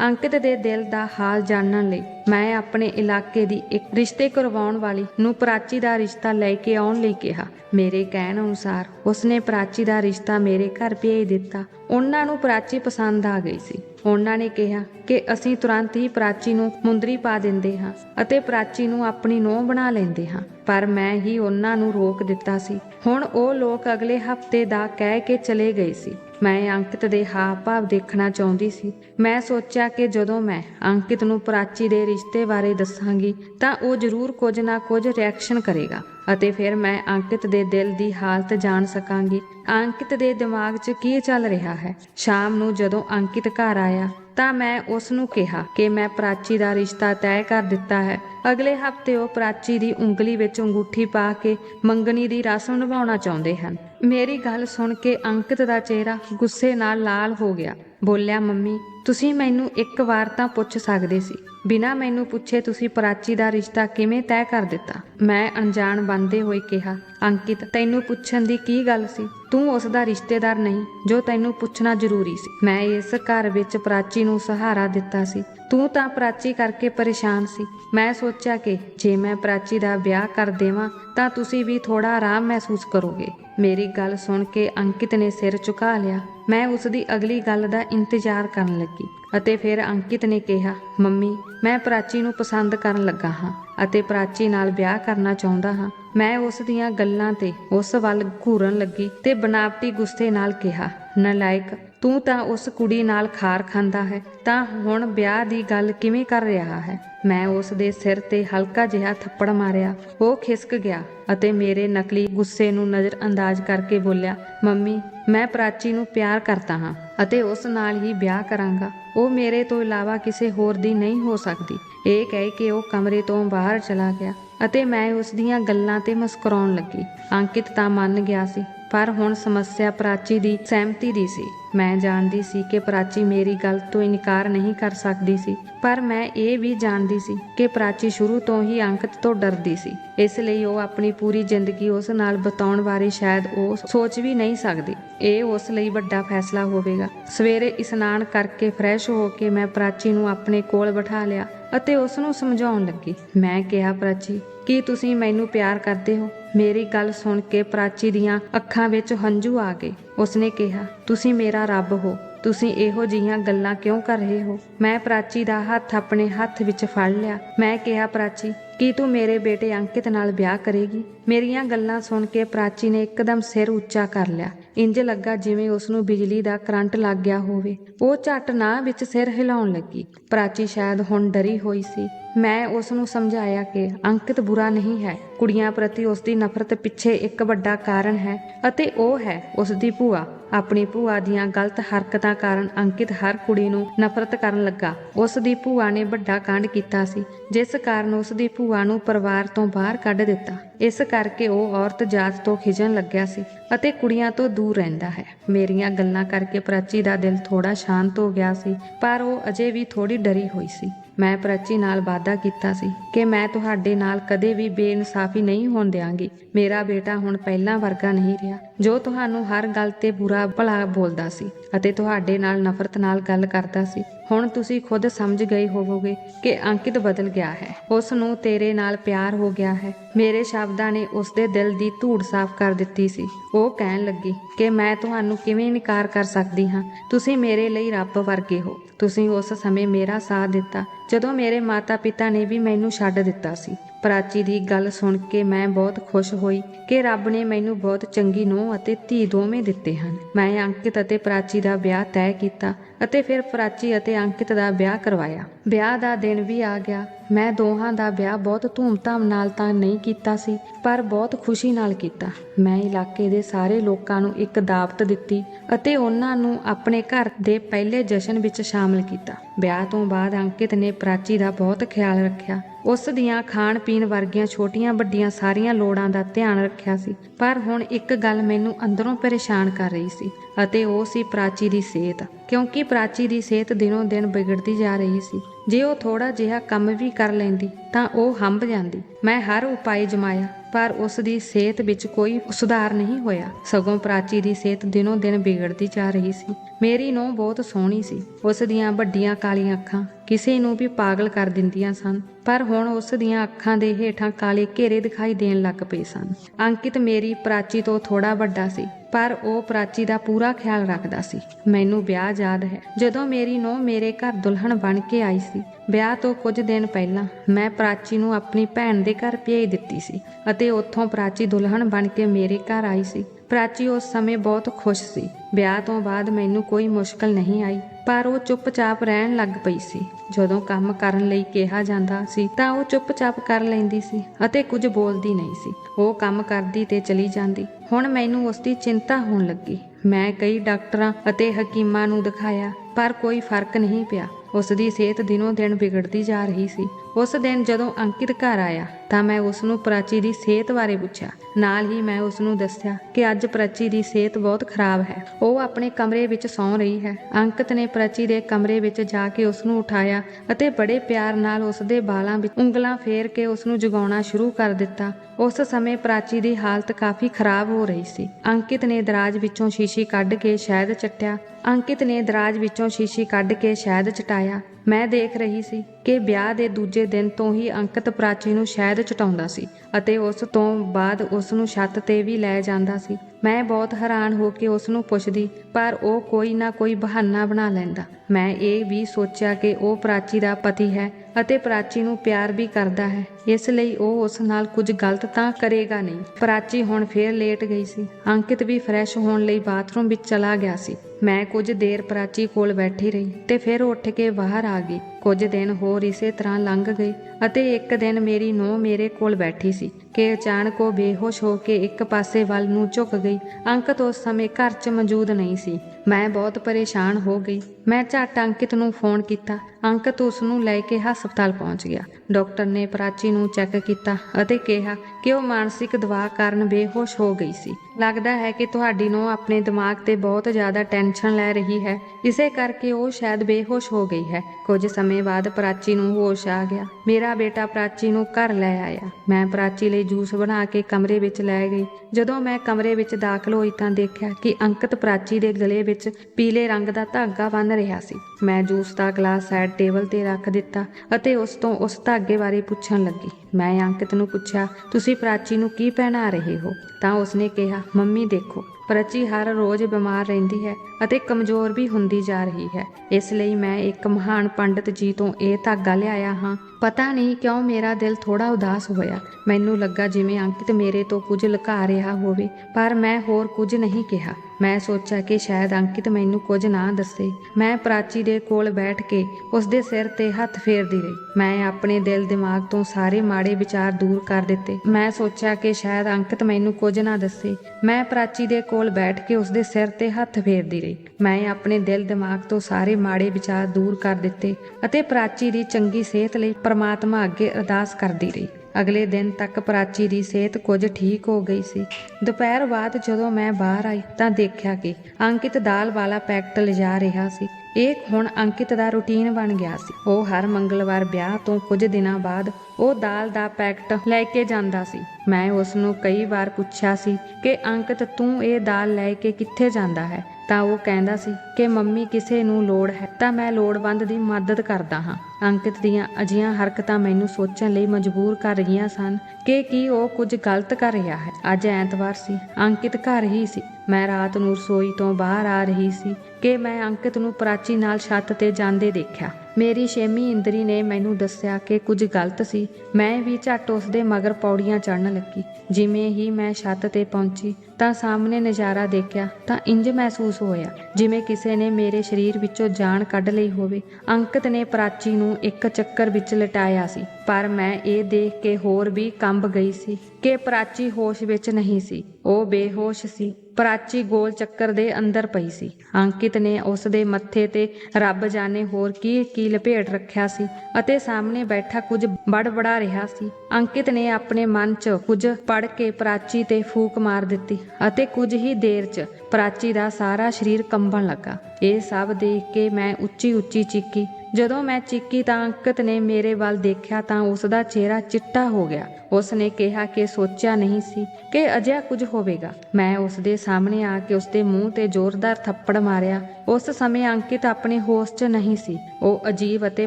ਅੰਕਿਤ ਦੇ ਦਿਲ ਦਾ ਹਾਲ ਜਾਣਨ ਲਈ ਮੈਂ ਆਪਣੇ ਇਲਾਕੇ ਦੀ ਇੱਕ ਰਿਸ਼ਤੇ ਕਰਵਾਉਣ ਵਾਲੀ ਨੂੰ ਪ੍ਰਾਚੀ ਦਾ ਰਿਸ਼ਤਾ ਲੈ ਕੇ ਆਉਣ ਲਈ ਕਿਹਾ। ਮੇਰੇ ਕਹਿਣ ਅਨੁਸਾਰ ਉਸਨੇ ਪ੍ਰਾਚੀ ਦਾ ਰਿਸ਼ਤਾ ਮੇਰੇ ਘਰ ਭੇਜ ਦਿੱਤਾ। ਉਹਨਾਂ ਨੂੰ ਪ੍ਰਾਚੀ ਪਸੰਦ ਆ ਗਈ ਸੀ। ਉਹਨਾਂ ਨੇ ਕਿਹਾ ਕਿ ਅਸੀਂ ਤੁਰੰਤ ਹੀ ਪ੍ਰਾਚੀ ਨੂੰ ਮੁੰਦਰੀ ਪਾ ਦਿੰਦੇ ਹਾਂ ਅਤੇ ਪ੍ਰਾਚੀ ਨੂੰ ਆਪਣੀ ਨੋਹ ਬਣਾ ਲੈਂਦੇ ਹਾਂ। ਪਰ ਮੈਂ ਹੀ ਉਹਨਾਂ ਨੂੰ ਰੋਕ ਦਿੱਤਾ ਸੀ। ਹੁਣ ਉਹ ਲੋਕ ਅਗਲੇ ਹਫ਼ਤੇ ਦਾ ਕਹਿ ਕੇ ਚਲੇ ਗਏ ਸੀ। ਮੈਂ ਅੰਕਿਤ ਦੇ ਹਾਵ ਭਾਵ ਦੇਖਣਾ ਚਾਹੁੰਦੀ ਸੀ। ਮੈਂ ਸੋਚਿਆ ਕਿ ਜਦੋਂ ਮੈਂ ਅੰਕਿਤ ਨੂੰ ਪ੍ਰਾਚੀ ਦੇ ਰਿਸ਼ਤੇ ਬਾਰੇ ਦੱਸਾਂਗੀ, ਤਾਂ ਉਹ ਜ਼ਰੂਰ ਕੁਝ ਨਾ ਕੁਝ ਰਿਐਕਸ਼ਨ ਕਰੇਗਾ ਅਤੇ ਫਿਰ ਮੈਂ ਅੰਕਿਤ ਦੇ ਦਿਲ ਦੀ ਹਾਲਤ ਜਾਣ ਸਕਾਂਗੀ। ਅੰਕਿਤ ਦੇ ਦਿਮਾਗ 'ਚ ਕੀ ਚੱਲ ਰਿਹਾ ਹੈ? ਸ਼ਾਮ ਨੂੰ ਜਦੋਂ ਅੰਕਿਤ ਘਰ ਆਇਆ ਤਾਂ ਮੈਂ ਉਸ ਨੂੰ ਕਿਹਾ ਕਿ ਮੈਂ ਪ੍ਰਾਚੀ ਦਾ ਰਿਸ਼ਤਾ ਤੈਅ ਕਰ ਦਿੱਤਾ ਹੈ। ਅਗਲੇ ਹਫ਼ਤੇ ਉਹ ਪ੍ਰਾਚੀ ਦੀ ਉਂਗਲੀ ਵਿੱਚ ਅੰਗੂਠੀ ਪਾ ਕੇ ਮੰਗਣੀ ਦੀ ਰਸਮ ਨਿਭਾਉਣਾ ਚਾਹੁੰਦੇ ਹਨ। ਮੇਰੀ ਗੱਲ ਸੁਣ ਕੇ ਅੰਕਿਤ ਦਾ ਚਿਹਰਾ ਗੁੱਸੇ ਨਾਲ ਲਾਲ ਹੋ ਗਿਆ। ਬੋਲਿਆ, ਮੰਮੀ, ਤੁਸੀਂ ਮੈਨੂੰ ਇੱਕ ਵਾਰ ਤਾਂ ਪੁੱਛ ਸਕਦੇ ਸੀ। ਬਿਨਾਂ ਮੈਨੂੰ ਪੁੱਛੇ ਤੁਸੀਂ ਪ੍ਰਾਚੀ ਦਾ ਰਿਸ਼ਤਾ ਕਿਵੇਂ ਤੈਅ ਕਰ ਦਿੱਤਾ? ਮੈਂ ਅਣਜਾਣ ਬੰਦੇ ਹੋਏ ਕਿਹਾ, ਅੰਕਿਤ, ਤੈਨੂੰ ਪੁੱਛਣ ਦੀ ਕੀ ਗੱਲ ਸੀ? ਤੂੰ ਉਸ ਦਾ ਰਿਸ਼ਤੇਦਾਰ ਨਹੀਂ, ਜੋ ਤੈਨੂੰ ਪੁੱਛਣਾ ਜ਼ਰੂਰੀ ਸੀ। ਮੈਂ ਇਸ ਘਰ ਵਿੱਚ ਪ੍ਰਾਚੀ ਨੂੰ ਸਹਾਰਾ ਦਿੱਤਾ ਸੀ। ਤੂੰ ਤਾਂ ਪ੍ਰਾਚੀ ਕਰਕੇ ਪਰੇਸ਼ਾਨ ਸੀ। ਮੈਂ ਸੋਚਿਆ ਕਿ ਜੇ ਮੈਂ ਪ੍ਰਾਚੀ ਦਾ ਵਿਆਹ ਕਰ ਦੇਵਾਂ, ਤਾਂ ਤੁਸੀਂ ਵੀ ਥੋੜਾ ਆਰਾਮ ਮਹਿਸੂਸ ਕਰੋਗੇ। ਮੇਰੀ ਗੱਲ ਸੁਣ ਕੇ ਅੰਕਿਤ ਨੇ ਸਿਰ ਝੁਕਾ ਲਿਆ। ਮੈਂ ਉਸ ਦੀ ਅਗਲੀ ਗੱਲ ਦਾ ਇੰਤਜ਼ਾਰ ਕਰਨ ਲੱਗੀ ਅਤੇ ਫਿਰ ਅੰਕਿਤ ਨੇ ਕਿਹਾ, ਮੰਮੀ, ਮੈਂ ਪ੍ਰਾਚੀ ਨੂੰ ਪਸੰਦ ਕਰਨ ਲੱਗਾ ਹਾਂ ਅਤੇ ਪ੍ਰਾਚੀ ਨਾਲ ਵਿਆਹ ਕਰਨਾ ਚਾਹੁੰਦਾ ਹਾਂ। ਮੈਂ ਉਸ ਦੀਆਂ ਗੱਲਾਂ ਤੇ ਉਸ ਵੱਲ ਘੂਰਨ ਲੱਗੀ ਤੇ ਬਨਾਵਟੀ ਗੁੱਸੇ ਨਾਲ ਕਿਹਾ, ਨਲਾਇਕ ਤੂੰ ਤਾਂ ਉਸ ਕੁੜੀ ਨਾਲ ਖਾਰ ਖਾਂਦਾ ਹੈ, ਤਾਂ ਹੁਣ ਵਿਆਹ ਦੀ ਗੱਲ ਕਿਵੇਂ ਕਰ ਰਿਹਾ ਹੈ? ਮੈਂ ਉਸ ਦੇ ਸਿਰ ਤੇ ਹਲਕਾ ਜਿਹਾ ਥੱਪੜ ਮਾਰਿਆ, ਉਹ ਖਿਸਕ ਗਿਆ ਅਤੇ ਮੇਰੇ ਨਕਲੀ ਗੁੱਸੇ ਨੂੰ ਨਜ਼ਰ ਅੰਦਾਜ਼ ਕਰਕੇ ਬੋਲਿਆ, ਮੰਮੀ, ਮੈਂ ਪ੍ਰਾਚੀ ਨੂੰ ਪਿਆਰ ਕਰਦਾ ਹਾਂ ਅਤੇ ਉਸ ਨਾਲ ਹੀ ਵਿਆਹ ਕਰਾਂਗਾ। ਉਹ ਮੇਰੇ ਤੋਂ ਇਲਾਵਾ ਕਿਸੇ ਹੋਰ ਦੀ ਨਹੀਂ ਹੋ ਸਕਦੀ। ਇਹ ਕਹਿ ਕੇ ਉਹ ਕਮਰੇ ਤੋਂ ਬਾਹਰ ਚਲਾ ਗਿਆ ਅਤੇ ਮੈਂ ਉਸ ਦੀਆਂ ਗੱਲਾਂ ਤੇ ਮੁਸਕਰਾਉਣ ਲੱਗੀ। ਅੰਕਿਤ ਤਾਂ ਮੰਨ ਗਿਆ ਸੀ ਪਰ ਹੁਣ ਸਮੱਸਿਆ ਪ੍ਰਾਚੀ ਦੀ ਸਹਿਮਤੀ ਦੀ ਸੀ। ਮੈਂ ਜਾਣਦੀ ਸੀ ਕਿ ਪ੍ਰਾਚੀ ਮੇਰੀ ਗੱਲ ਤੋਂ ਇਨਕਾਰ ਨਹੀਂ ਕਰ ਸਕਦੀ ਸੀ, ਪਰ ਮੈਂ ਇਹ ਵੀ ਜਾਣਦੀ ਸੀ ਕਿ ਪ੍ਰਾਚੀ ਸ਼ੁਰੂ ਤੋਂ ਹੀ ਅੰਕਿਤ ਤੋਂ ਡਰਦੀ ਸੀ। ਇਸ ਲਈ ਉਹ ਆਪਣੀ ਪੂਰੀ ਜ਼ਿੰਦਗੀ ਉਸ ਨਾਲ ਬਿਤਾਉਣ ਬਾਰੇ ਸ਼ਾਇਦ ਉਹ ਸੋਚ ਵੀ ਨਹੀਂ ਸਕਦੀ। ਇਹ ਉਸ ਲਈ ਵੱਡਾ ਫੈਸਲਾ ਹੋਵੇਗਾ। ਸਵੇਰੇ ਇਸ਼ਨਾਨ ਕਰਕੇ ਫਰੈਸ਼ ਹੋ ਕੇ ਮੈਂ ਪ੍ਰਾਚੀ ਨੂੰ ਆਪਣੇ ਕੋਲ ਬਿਠਾ ਲਿਆ ਅਤੇ ਉਸ ਨੂੰ ਸਮਝਾਉਣ ਲੱਗੀ। ਮੈਂ ਕਿਹਾ, ਪ੍ਰਾਚੀ, ਕੀ ਤੁਸੀਂ ਮੈਨੂੰ ਪਿਆਰ ਕਰਦੇ ਹੋ? ਮੇਰੀ ਗੱਲ ਸੁਣ ਕੇ ਪ੍ਰਾਚੀ ਦੀਆਂ ਅੱਖਾਂ ਵਿੱਚ ਹੰਝੂ ਆ ਗਏ। ਉਸਨੇ ਕਿਹਾ, ਤੁਸੀਂ ਮੇਰਾ ਰੱਬ ਹੋ। ਤੁਸੀਂ ਇਹੋ ਜਿਹੀਆਂ ਗੱਲਾਂ ਕਿਉਂ ਕਰ ਰਹੇ ਹੋ? ਮੈਂ ਪ੍ਰਾਚੀ ਦਾ ਹੱਥ ਆਪਣੇ ਹੱਥ ਵਿੱਚ ਫੜ ਲਿਆ। ਮੈਂ ਕਿਹਾ, ਪ੍ਰਾਚੀ, ਕੀ ਤੂੰ ਮੇਰੇ ਬੇਟੇ ਅੰਕਿਤ ਨਾਲ ਵਿਆਹ ਕਰੇਗੀ? ਮੇਰੀਆਂ ਗੱਲਾਂ ਸੁਣ ਕੇ ਪ੍ਰਾਚੀ ਨੇ ਇੱਕਦਮ ਸਿਰ ਉੱਚਾ ਕਰ ਲਿਆ। ਇੰਜ ਲੱਗਾ ਜਿਵੇਂ ਉਸ ਨੂੰ ਬਿਜਲੀ ਦਾ ਕਰੰਟ ਲੱਗ ਗਿਆ ਹੋਵੇ। ਉਹ ਝੱਟ ਨਾ ਵਿੱਚ ਸਿਰ ਹਿਲਾਉਣ ਲੱਗੀ। ਪ੍ਰਾਚੀ ਸ਼ਾਇਦ ਹੁਣ ਡਰੀ ਹੋਈ ਸੀ। ਮੈਂ ਉਸ ਨੂੰ ਸਮਝਾਇਆ ਕਿ ਅੰਕਿਤ ਬੁਰਾ ਨਹੀਂ ਹੈ। ਕੁੜੀਆਂ ਪ੍ਰਤੀ ਉਸ ਦੀ ਨਫ਼ਰਤ ਪਿੱਛੇ ਇੱਕ ਵੱਡਾ ਕਾਰਨ ਹੈ ਅਤੇ ਉਹ ਹੈ ਉਸ ਦੀ ਭੂਆ। ਆਪਣੀ ਭੂਆ ਦੀਆਂ ਗਲਤ ਹਰਕਤਾਂ ਕਾਰਨ ਅੰਕਿਤ ਹਰ ਕੁੜੀ ਨੂੰ ਨਫ਼ਰਤ ਕਰਨ ਲੱਗਾ। ਉਸ ਦੀ ਭੂਆ ਨੇ ਵੱਡਾ ਕਾਂਡ ਕੀਤਾ ਸੀ, ਜਿਸ ਕਾਰਨ ਉਸ ਦੀ ਭੂਆ ਨੂੰ ਪਰਿਵਾਰ ਤੋਂ ਬਾਹਰ ਕੱਢ ਦਿੱਤਾ। ਇਸ ਕਰਕੇ ਉਹ ਔਰਤ ਜਾਤ ਤੋਂ ਖਿਜਣ ਲੱਗਿਆ ਸੀ ਅਤੇ ਕੁੜੀਆਂ ਤੋਂ ਦੂਰ ਰਹਿੰਦਾ ਹੈ। ਮੇਰੀਆਂ ਗੱਲਾਂ ਕਰਕੇ ਪ੍ਰਾਚੀ ਦਾ ਦਿਲ ਥੋੜਾ ਸ਼ਾਂਤ ਹੋ ਗਿਆ ਸੀ, ਪਰ ਉਹ ਅਜੇ ਵੀ ਥੋੜੀ ਡਰੀ ਹੋਈ ਸੀ। ਮੈਂ ਪ੍ਰਚੀ ਨਾਲ ਵਾਅਦਾ ਕੀਤਾ ਸੀ ਕਿ ਮੈਂ ਤੁਹਾਡੇ ਨਾਲ ਕਦੇ ਵੀ ਬੇਇਨਸਾਫੀ ਨਹੀਂ ਹੋਣ ਦਿਆਂਗੀ। ਮੇਰਾ ਬੇਟਾ ਹੁਣ ਪਹਿਲਾਂ ਵਰਗਾ ਨਹੀਂ ਰਿਹਾ। ਜੋ ਤੁਹਾਨੂੰ ਹਰ ਗੱਲ ਤੇ ਬੁਰਾ ਭਲਾ ਬੋਲਦਾ ਸੀ ਅਤੇ ਤੁਹਾਡੇ ਨਾਲ ਨਫ਼ਰਤ ਨਾਲ ਗੱਲ ਕਰਦਾ ਸੀ, ਹੁਣ ਤੁਸੀਂ ਖੁਦ ਸਮਝ ਗਏ ਹੋਵੋਗੇ ਕਿ ਅੰਕਿਤ ਬਦਲ ਗਿਆ ਹੈ। ਉਸ ਨੂੰ ਤੇਰੇ ਨਾਲ ਪਿਆਰ ਹੋ ਗਿਆ ਹੈ। ਮੇਰੇ ਸ਼ਬਦਾਂ ਨੇ ਉਸ ਦੇ ਦਿਲ ਦੀ ਧੂੜ ਸਾਫ਼ ਕਰ ਦਿੱਤੀ ਸੀ। ਉਹ ਕਹਿਣ ਲੱਗੀ ਕਿ ਮੈਂ ਤੁਹਾਨੂੰ ਕਿਵੇਂ ਇਨਕਾਰ ਕਰ ਸਕਦੀ ਹਾਂ? ਤੁਸੀਂ ਮੇਰੇ ਲਈ ਰੱਬ ਵਰਗੇ ਹੋ। ਤੁਸੀਂ ਉਸ ਸਮੇਂ ਮੇਰਾ ਸਾਥ ਦਿੱਤਾ, ਜਦੋਂ ਮੇਰੇ ਮਾਤਾ-ਪਿਤਾ ਨੇ ਵੀ ਮੈਨੂੰ ਛੱਡ ਦਿੱਤਾ ਸੀ। ਪ੍ਰਾਚੀ ਦੀ ਗੱਲ ਸੁਣ ਕੇ ਮੈਂ ਬਹੁਤ ਖੁਸ਼ ਹੋਈ ਕਿ ਰੱਬ ਨੇ ਮੈਨੂੰ ਬਹੁਤ ਚੰਗੀ ਨੂੰਹ ਅਤੇ ਧੀ ਦੋਵੇਂ ਦਿੱਤੇ ਹਨ। ਮੈਂ ਅੰਕਿਤ ਅਤੇ ਪ੍ਰਾਚੀ ਦਾ ਵਿਆਹ ਤੈਅ ਕੀਤਾ। ਅਤੇ ਫਿਰ ਪ੍ਰਾਚੀ ਅਤੇ ਅੰਕਿਤ ਦਾ ਵਿਆਹ ਕਰਵਾਇਆ। ਵਿਆਹ ਦਾ ਦਿਨ ਵੀ ਆ ਗਿਆ। ਮੈਂ ਦੋਹਾਂ ਦਾ ਵਿਆਹ ਬਹੁਤ ਧੂਮਧਾਮ ਨਾਲ ਤਾਂ ਨਹੀਂ ਕੀਤਾ ਸੀ, ਪਰ ਬਹੁਤ ਖੁਸ਼ੀ ਨਾਲ ਕੀਤਾ। ਮੈਂ ਇਲਾਕੇ ਦੇ ਸਾਰੇ ਲੋਕਾਂ ਨੂੰ ਇੱਕ ਦਾਵਤ ਦਿੱਤੀ ਅਤੇ ਉਹਨਾਂ ਨੂੰ ਆਪਣੇ ਘਰ ਦੇ ਪਹਿਲੇ ਜਸ਼ਨ ਵਿੱਚ ਸ਼ਾਮਲ ਕੀਤਾ। ਵਿਆਹ ਤੋਂ ਬਾਅਦ ਅੰਕਿਤ ਨੇ ਪ੍ਰਾਚੀ ਦਾ ਬਹੁਤ ਖਿਆਲ ਰੱਖਿਆ। ਉਸ ਦੀਆਂ ਖਾਣ ਪੀਣ ਵਰਗੀਆਂ ਛੋਟੀਆਂ ਵੱਡੀਆਂ ਸਾਰੀਆਂ ਲੋੜਾਂ ਦਾ ਧਿਆਨ ਰੱਖਿਆ ਸੀ, ਪਰ ਹੁਣ ਇੱਕ ਗੱਲ ਮੈਨੂੰ ਅੰਦਰੋਂ ਪਰੇਸ਼ਾਨ ਕਰ ਰਹੀ ਸੀ ਅਤੇ ਉਹ ਸੀ ਪ੍ਰਾਚੀ ਦੀ ਸਿਹਤ। ਕਿਉਂਕਿ ਪ੍ਰਾਚੀ ਦੀ ਸਿਹਤ ਦਿਨੋਂ ਦਿਨ ਵਿਗੜਦੀ ਜਾ ਰਹੀ ਸੀ। ਜੇ ਉਹ ਥੋੜਾ ਜਿਹਾ ਕੰਮ ਵੀ ਕਰ ਲੈਂਦੀ, ਤਾਂ ਉਹ ਹੰਭ ਜਾਂਦੀ। ਮੈਂ ਹਰ ਉਪਾਅ ਜਮਾਇਆ, ਪਰ ਉਸ ਦੀ ਸਿਹਤ ਵਿੱਚ ਕੋਈ ਸੁਧਾਰ ਨਹੀਂ ਹੋਇਆ। ਸਗੋਂ ਪ੍ਰਾਚੀ ਦੀ ਸਿਹਤ ਦਿਨੋਂ ਦਿਨ ਵਿਗੜਦੀ ਜਾ ਰਹੀ ਸੀ। ਮੇਰੀ ਨੂੰਹ ਬਹੁਤ ਸੋਹਣੀ ਸੀ। ਉਸ ਦੀਆਂ ਵੱਡੀਆਂ ਕਾਲੀਆਂ ਅੱਖਾਂ ਕਿਸੇ ਨੂੰ ਵੀ ਪਾਗਲ ਕਰ ਦਿੰਦੀਆਂ ਸਨ, ਪਰ ਹੁਣ ਉਸ ਦੀਆਂ ਅੱਖਾਂ ਦੇ ਹੇਠਾਂ ਕਾਲੇ ਘੇਰੇ ਦਿਖਾਈ ਦੇਣ ਲੱਗ ਪਏ ਸਨ। ਅੰਕਿਤ ਮੇਰੀ ਪ੍ਰਾਚੀ ਤੋਂ ਥੋੜਾ ਵੱਡਾ ਸੀ। ਪਰ ਉਹ ਪ੍ਰਾਚੀ ਦਾ ਪੂਰਾ ਖਿਆਲ ਰੱਖਦਾ ਸੀ। ਮੈਨੂੰ ਵਿਆਹ ਯਾਦ ਹੈ। ਜਦੋਂ ਮੇਰੀ ਨੂੰਹ ਮੇਰੇ ਘਰ ਦੁਲਹਨ ਬਣ ਕੇ ਆਈ ਸੀ, ਵਿਆਹ ਤੋਂ ਕੁਝ ਦਿਨ ਪਹਿਲਾਂ ਮੈਂ ਪ੍ਰਾਚੀ ਨੂੰ ਆਪਣੀ ਭੈਣ ਦੇ ਘਰ ਭੇਜ ਦਿੱਤੀ ਸੀ ਅਤੇ ਉੱਥੋਂ ਪ੍ਰਾਚੀ ਦੁਲਹਨ ਬਣ ਕੇ ਮੇਰੇ ਘਰ ਆਈ ਸੀ। ਪ੍ਰਾਚੀ ਉਸ ਸਮੇਂ ਬਹੁਤ ਖੁਸ਼ ਸੀ। ਵਿਆਹ ਤੋਂ ਬਾਅਦ ਮੈਨੂੰ ਕੋਈ ਮੁਸ਼ਕਲ ਨਹੀਂ ਆਈ। ਪਰ ਉਹ ਚੁੱਪਚਾਪ ਰਹਿਣ ਲੱਗ ਪਈ ਸੀ। ਜਦੋਂ ਕੰਮ ਕਰਨ ਲਈ ਕਿਹਾ ਜਾਂਦਾ ਸੀ, ਤਾਂ ਉਹ ਚੁੱਪਚਾਪ ਕਰ ਲੈਂਦੀ ਸੀ ਅਤੇ ਕੁਝ ਬੋਲਦੀ ਨਹੀਂ ਸੀ। ਉਹ ਕੰਮ ਕਰਦੀ ਤੇ ਚਲੀ ਜਾਂਦੀ। ਹੁਣ ਮੈਨੂੰ ਉਸ ਦੀ ਚਿੰਤਾ ਹੋਣ ਲੱਗੀ। ਮੈਂ ਕਈ ਡਾਕਟਰਾਂ ਅਤੇ ਹਕੀਮਾਂ ਨੂੰ ਦਿਖਾਇਆ, ਪਰ ਕੋਈ ਫ਼ਰਕ ਨਹੀਂ ਪਿਆ। ਉਸ ਦੀ ਸਿਹਤ ਦਿਨੋਂ ਦਿਨ ਵਿਗੜਦੀ ਜਾ ਰਹੀ ਸੀ। ਉਸ ਦਿਨ ਜਦੋਂ ਅੰਕਿਤ ਘਰ ਆਇਆ ਤਾਂ ਮੈਂ ਉਸ ਨੂੰ ਪ੍ਰਾਚੀ ਦੀ ਸਿਹਤ ਬਾਰੇ ਪੁੱਛਿਆ। ਨਾਲ ਹੀ ਮੈਂ ਉਸ ਨੂੰ ਦੱਸਿਆ ਕਿ ਅੱਜ ਪ੍ਰਾਚੀ ਦੀ ਸਿਹਤ ਬਹੁਤ ਖਰਾਬ ਹੈ। ਉਹ ਆਪਣੇ ਕਮਰੇ ਵਿੱਚ ਸੌਂ ਰਹੀ ਹੈ। ਅੰਕਿਤ ਨੇ ਪ੍ਰਾਚੀ ਦੇ ਕਮਰੇ ਵਿੱਚ ਜਾ ਕੇ ਉਸ ਨੂੰ ਉਠਾਇਆ ਅਤੇ ਬੜੇ ਪਿਆਰ ਨਾਲ ਉਸ ਦੇ ਬਾਲਾਂ ਵਿੱਚ ਉਂਗਲਾਂ ਫੇਰ ਕੇ ਉਸ ਨੂੰ ਜਗਾਉਣਾ ਸ਼ੁਰੂ ਕਰ ਦਿੱਤਾ। ਉਸ ਸਮੇਂ ਪ੍ਰਾਚੀ ਦੀ ਹਾਲਤ ਕਾਫੀ ਖਰਾਬ ਹੋ ਰਹੀ ਸੀ। ਅੰਕਿਤ ਨੇ ਦਰਾਜ ਵਿੱਚੋਂ ਸ਼ੀਸ਼ੀ ਕੱਢ ਕੇ ਸ਼ਹਿਦ ਚਟਿਆ। ਅੰਕਿਤ ਨੇ ਦਰਾਜ ਵਿੱਚੋਂ ਸ਼ੀਸ਼ੀ ਕੱਢ ਕੇ ਸ਼ਹਿਦ ਚਟਾਇਆ। ਮੈਂ ਦੇਖ ਰਹੀ ਸੀ ਕਿ ਵਿਆਹ ਦੇ ਦੂਜੇ ਦਿਨ ਤੋਂ ਹੀ ਅੰਕਿਤ ਪ੍ਰਾਚੀ ਨੂੰ ਸ਼ਾਇਦ ਚਟਾਉਂਦਾ ਸੀ ਅਤੇ ਉਸ ਤੋਂ ਬਾਅਦ ਉਸ ਨੂੰ ਛੱਤ ਤੇ ਵੀ ਲੈ ਜਾਂਦਾ ਸੀ। ਮੈਂ ਬਹੁਤ ਹੈਰਾਨ ਹੋ ਕੇ ਉਸ ਨੂੰ ਪੁੱਛਦੀ, ਪਰ ਉਹ ਕੋਈ ਨਾ ਕੋਈ ਬਹਾਨਾ ਬਣਾ ਲੈਂਦਾ। ਮੈਂ ਇਹ ਵੀ ਸੋਚਿਆ ਕਿ ਉਹ ਪ੍ਰਾਚੀ ਦਾ ਪਤੀ ਹੈ ਅਤੇ ਪ੍ਰਾਚੀ ਨੂੰ ਪਿਆਰ ਵੀ ਕਰਦਾ ਹੈ। ਇਸ ਲਈ ਉਹ ਉਸ ਨਾਲ ਕੁਝ ਗਲਤ ਤਾਂ ਕਰੇਗਾ ਨਹੀਂ। ਪ੍ਰਾਚੀ ਹੁਣ ਫੇਰ ਲੇਟ ਗਈ ਸੀ। ਅੰਕਿਤ ਵੀ ਫਰੈਸ਼ ਹੋਣ ਲਈ ਬਾਥਰੂਮ ਵਿੱਚ ਚਲਾ ਗਿਆ ਸੀ। ਮੈਂ ਕੁਝ ਦੇਰ ਪ੍ਰਾਚੀ ਕੋਲ ਬੈਠੀ ਰਹੀ ਤੇ ਫਿਰ ਉੱਠ ਕੇ ਬਾਹਰ ਆ ਗਈ। ਕੁਝ ਦਿਨ ਹੋਰ ਇਸੇ ਤਰ੍ਹਾਂ ਲੰਘ ਗਏ ਅਤੇ ਇੱਕ ਦਿਨ ਮੇਰੀ ਨੂੰਹ ਮੇਰੇ ਕੋਲ ਬੈਠੀ ਸੀ ਕਿ ਅਚਾਨਕ ਉਹ ਬੇਹੋਸ਼ ਹੋ ਕੇ ਇੱਕ ਪਾਸੇ ਵੱਲ ਨੂੰ ਝੁਕ ਗਈ। ਅੰਕਿਤ ਉਸ ਸਮੇਂ ਘਰ 'ਚ ਮੌਜੂਦ ਨਹੀਂ ਸੀ। ਮੈਂ ਬਹੁਤ ਪਰੇਸ਼ਾਨ ਹੋ ਗਈ। ਮੈਂ ਝੱਟ ਅੰਕਿਤ ਨੂੰ ਫੋਨ ਕੀਤਾ। ਅੰਕਿਤ ਉਸ ਨੂੰ ਲੈ ਕੇ ਹਸਪਤਾਲ ਪਹੁੰਚ ਗਿਆ। ਡਾਕਟਰ ਨੇ ਪ੍ਰਾਚੀ ਨੂੰ ਚੈੱਕ ਕੀਤਾ ਅਤੇ ਕਿਹਾ ਕਿ ਉਹ ਮਾਨਸਿਕ ਦਬਾਅ ਕਾਰਨ ਬੇਹੋਸ਼ ਹੋ ਗਈ ਸੀ। ਲੱਗਦਾ ਹੈ ਕਿ ਤੁਹਾਡੀ ਨੂੰ ਆਪਣੇ ਦਿਮਾਗ ਤੇ ਬਹੁਤ ਜ਼ਿਆਦਾ ਟੈਨਸ਼ਨ ਲੈ ਰਹੀ ਹੈ। ਇਸੇ ਕਰਕੇ ਉਹ ਸ਼ਾਇਦ ਬੇਹੋਸ਼ ਹੋ ਗਈ ਹੈ। ਕੁਝ ਸਮੇਂ ਬਾਅਦ ਪ੍ਰਾਚੀ ਨੂੰ ਹੋਸ਼ ਆ ਗਿਆ। ਮੇਰਾ ਬੇਟਾ ਪ੍ਰਾਚੀ ਨੂੰ ਘਰ ਲੈ ਆਇਆ। ਮੈਂ ਪ੍ਰਾਚੀ ਲਈ ਜੂਸ ਬਣਾ ਕੇ ਕਮਰੇ ਵਿੱਚ ਲੈ ਗਈ। ਜਦੋਂ ਮੈਂ ਕਮਰੇ ਵਿੱਚ ਦਾਖਲ ਹੋਈ ਤਾਂ ਦੇਖਿਆ ਕਿ ਅੰਕਿਤ ਪ੍ਰਾਚੀ ਦੇ ਗਲੇ ਵਿੱਚ ਪੀਲੇ ਰੰਗ ਦਾ ਧਾਗਾ ਬੰਨ ਰਿਹਾ ਸੀ। ਮੈਂ ਜੂਸ ਦਾ ਗਲਾਸ ਸਾਈਡ ਟੇਬਲ ਤੇ ਰੱਖ ਦਿੱਤਾ ਅਤੇ ਉਸ ਤੋਂ ਉਸ ਧਾਗੇ ਬਾਰੇ ਪੁੱਛਣ ਲੱਗੀ। ਮੈਂ ਅੰਕਿਤ ਨੂੰ ਪੁੱਛਿਆ, ਤੁਸੀਂ ਪ੍ਰਾਚੀ ਨੂੰ ਕੀ ਪਹਿਨਾ ਰਹੇ ਹੋ? ਤਾਂ ਉਸਨੇ ਕਿਹਾ, ਮੰਮੀ, ਦੇਖੋ ਪ੍ਰਚੀ ਹਰ ਰੋਜ਼ ਬਿਮਾਰ ਰਹਿੰਦੀ ਹੈ ਅਤੇ ਕਮਜ਼ੋਰ ਵੀ ਹੁੰਦੀ ਜਾ ਰਹੀ ਹੈ। ਇਸ ਲਈ ਮੈਂ ਇੱਕ ਮਹਾਨ ਪੰਡਤ ਜੀ ਤੋਂ ਇਹ ਧਾਗਾ ਲਿਆਇਆ ਹਾਂ। ਪਤਾ ਨਹੀਂ ਕਿਉਂ ਮੇਰਾ ਦਿਲ ਥੋੜਾ ਉਦਾਸ ਹੋਇਆ। ਮੈਨੂੰ ਲੱਗਾ ਜਿਵੇਂ ਅੰਕਿਤ ਮੇਰੇ ਤੋਂ ਕੁਝ ਲੁਕਾ ਰਿਹਾ ਹੋਵੇ, ਪਰ ਮੈਂ ਹੋਰ ਕੁਝ ਨਹੀਂ ਕਿਹਾ। ਮੈਂ ਸੋਚਿਆ ਕਿ ਸ਼ਾਇਦ ਅੰਕਿਤ ਮੈਨੂੰ ਕੁਝ ਨਾ ਦੱਸੇ। ਮੈਂ ਪ੍ਰਾਚੀ ਦੇ ਕੋਲ ਬੈਠ ਕੇ ਉਸ ਦੇ ਸਿਰ ਤੇ ਹੱਥ ਫੇਰਦੀ ਰਹੀ। ਮੈਂ ਆਪਣੇ ਦਿਲ ਦਿਮਾਗ ਤੋਂ ਸਾਰੇ ਮਾੜੇ ਵਿਚਾਰ ਦੂਰ ਕਰ ਦਿੱਤੇ। ਮੈਂ ਸੋਚਿਆ ਕਿ ਸ਼ਾਇਦ ਅੰਕਿਤ ਮੈਨੂੰ ਕੁਝ ਨਾ ਦੱਸੇ। ਮੈਂ ਪ੍ਰਾਚੀ ਦੇ ਕੋਲ ਬੈਠ ਕੇ ਉਸ ਦੇ ਸਿਰ ਤੇ ਹੱਥ ਫੇਰਦੀ ਰਹੀ। ਮੈਂ ਆਪਣੇ ਦਿਲ ਦਿਮਾਗ ਤੋਂ ਸਾਰੇ ਮਾੜੇ ਵਿਚਾਰ ਦੂਰ ਕਰ ਦਿੱਤੇ ਅਤੇ ਪ੍ਰਾਚੀ ਦੀ ਚੰਗੀ ਸਿਹਤ ਲਈ ਪਰਮਾਤਮਾ ਅੱਗੇ ਅਰਦਾਸ ਕਰਦੀ ਰਹੀ। ਅਗਲੇ ਦਿਨ ਤੱਕ ਪ੍ਰਾਚੀ ਦੀ ਸਿਹਤ ਕੁਝ ਠੀਕ ਹੋ ਗਈ ਸੀ। ਦੁਪਹਿਰ ਬਾਅਦ ਜਦੋਂ ਮੈਂ ਬਾਹਰ ਆਈ ਤਾਂ ਦੇਖਿਆ ਕਿ ਅੰਕਿਤ ਦਾਲ ਵਾਲਾ ਪੈਕਟ ਲਿਜਾ ਰਿਹਾ ਸੀ। ਇਹ ਹੁਣ ਅੰਕਿਤ ਦਾ ਰੁਟੀਨ ਬਣ ਗਿਆ ਸੀ। ਉਹ ਹਰ ਮੰਗਲਵਾਰ ਵਿਆਹ ਤੋਂ ਕੁਝ ਦਿਨਾਂ ਬਾਅਦ ਉਹ ਦਾਲ ਦਾ ਪੈਕਟ ਲੈ ਕੇ ਜਾਂਦਾ ਸੀ। ਮੈਂ ਉਸ ਨੂੰ ਕਈ ਵਾਰ ਪੁੱਛਿਆ ਸੀ ਕਿ, ਅੰਕਿਤ, ਤੂੰ ਇਹ ਦਾਲ ਲੈ ਕੇ ਕਿੱਥੇ ਜਾਂਦਾ ਹੈ? ਤਾਂ ਉਹ ਕਹਿੰਦਾ ਸੀ ਕਿ, ਮੰਮੀ, ਕਿਸੇ ਨੂੰ ਲੋੜ ਹੈ ਤਾਂ ਮੈਂ ਲੋੜਵੰਦ ਦੀ ਮਦਦ ਕਰਦਾ ਹਾਂ। ਅੰਕਿਤ ਦੀਆਂ ਅਜੀਆਂ ਹਰਕਤਾਂ ਮੈਨੂੰ ਸੋਚਣ ਲਈ ਮਜਬੂਰ ਕਰ ਰਹੀਆਂ ਸਨ ਕਿ ਕੀ ਉਹ ਕੁਝ ਗਲਤ ਕਰ ਰਿਹਾ ਹੈ। ਅੱਜ ਐਤਵਾਰ ਸੀ। ਅੰਕਿਤ ਘਰ ਹੀ ਸੀ। ਮੈਂ ਰਾਤ ਨੂੰ ਰਸੋਈ ਤੋਂ ਬਾਹਰ ਆ ਰਹੀ ਸੀ ਕਿ ਮੈਂ ਅੰਕਿਤ ਨੂੰ ਪ੍ਰਾਚੀ ਨਾਲ ਛੱਤ ਤੇ ਜਾਂਦੇ ਦੇਖਿਆ। ਮੇਰੀ ਛੇਵੀਂ ਇੰਦਰੀ ਨੇ ਮੈਨੂੰ ਦੱਸਿਆ ਕਿ ਕੁਝ ਗਲਤ ਸੀ। ਮੈਂ ਵੀ ਝੱਟ ਉਸ ਦੇ ਮਗਰ ਪੌੜੀਆਂ ਚੜ੍ਹਨ ਲੱਗੀ। ਜਿਵੇਂ ਹੀ ਮੈਂ ਛੱਤ ਤੇ ਪਹੁੰਚੀ ਤਾਂ ਸਾਹਮਣੇ ਨਜ਼ਾਰਾ ਦੇਖਿਆ ਤਾਂ ਇੰਜ ਮਹਿਸੂਸ ਹੋਇਆ ਜਿਵੇਂ ਕਿਸੇ ਨੇ ਮੇਰੇ ਸਰੀਰ ਵਿੱਚੋਂ ਜਾਨ ਕੱਢ ਲਈ ਹੋਵੇ। ਅੰਕਿਤ ਨੇ ਪ੍ਰਾਚੀ ਨੂੰ ਇੱਕ ਚੱਕਰ ਵਿੱਚ ਲਟਾਇਆ ਸੀ, ਪਰ ਮੈਂ ਇਹ ਦੇਖ ਕੇ ਹੋਰ ਵੀ ਕੰਬ ਗਈ ਸੀ ਕਿ ਪ੍ਰਾਚੀ ਹੋਸ਼ ਵਿੱਚ ਨਹੀਂ ਸੀ। ਉਹ ਬੇਹੋਸ਼ ਸੀ। ਪ੍ਰਾਚੀ ਗੋਲ ਚੱਕਰ ਦੇ ਅੰਦਰ ਪਈ ਸੀ। ਅੰਕਿਤ ਨੇ ਉਸ ਦੇ ਮੱਥੇ ਤੇ ਰੱਬ ਜਾਣੇ ਹੋਰ ਕੀ ਕੀ ਲਪੇਟ ਰੱਖਿਆ ਸੀ ਅਤੇ ਸਾਹਮਣੇ ਬੈਠਾ ਕੁਝ ਬੜਬੜਾ ਰਿਹਾ ਸੀ। ਅੰਕਿਤ ਨੇ ਆਪਣੇ ਮਨ 'ਚ ਕੁਝ ਪੜ ਕੇ ਪ੍ਰਾਚੀ ਤੇ ਫੂਕ ਮਾਰ ਦਿੱਤੀ ਅਤੇ ਕੁਝ ਹੀ ਦੇਰ 'ਚ ਪ੍ਰਾਚੀ ਦਾ ਸਾਰਾ ਸਰੀਰ ਕੰਬਣ ਲੱਗਾ। ਇਹ ਸਭ ਦੇਖ ਕੇ ਮੈਂ ਉੱਚੀ ਉੱਚੀ ਚੀਕੀ ਜਦੋਂ ਮੈਂ ਚੀਕੀ ਤਾਂ ਅੰਕਿਤ ਨੇ ਮੇਰੇ ਵੱਲ ਦੇਖਿਆ ਤਾਂ ਉਸ ਦਾ ਚਿਹਰਾ ਚਿੱਟਾ ਹੋ ਗਿਆ। ਉਸ ਨੇ ਕਿਹਾ ਕਿ ਸੋਚਿਆ ਨਹੀਂ ਸੀ ਕਿ ਅਜਿਹਾ ਕੁਝ ਹੋਵੇਗਾ। ਮੈਂ ਉਸ ਦੇ ਸਾਹਮਣੇ ਆ ਕੇ ਉਸ ਦੇ ਮੂੰਹ ਤੇ ਜ਼ੋਰਦਾਰ ਥੱਪੜ ਮਾਰਿਆ। ਉਸ ਸਮੇਂ ਅੰਕਿਤ ਆਪਣੇ ਹੋਸ਼ 'ਚ ਨਹੀਂ ਸੀ। ਉਹ ਅਜੀਬ ਅਤੇ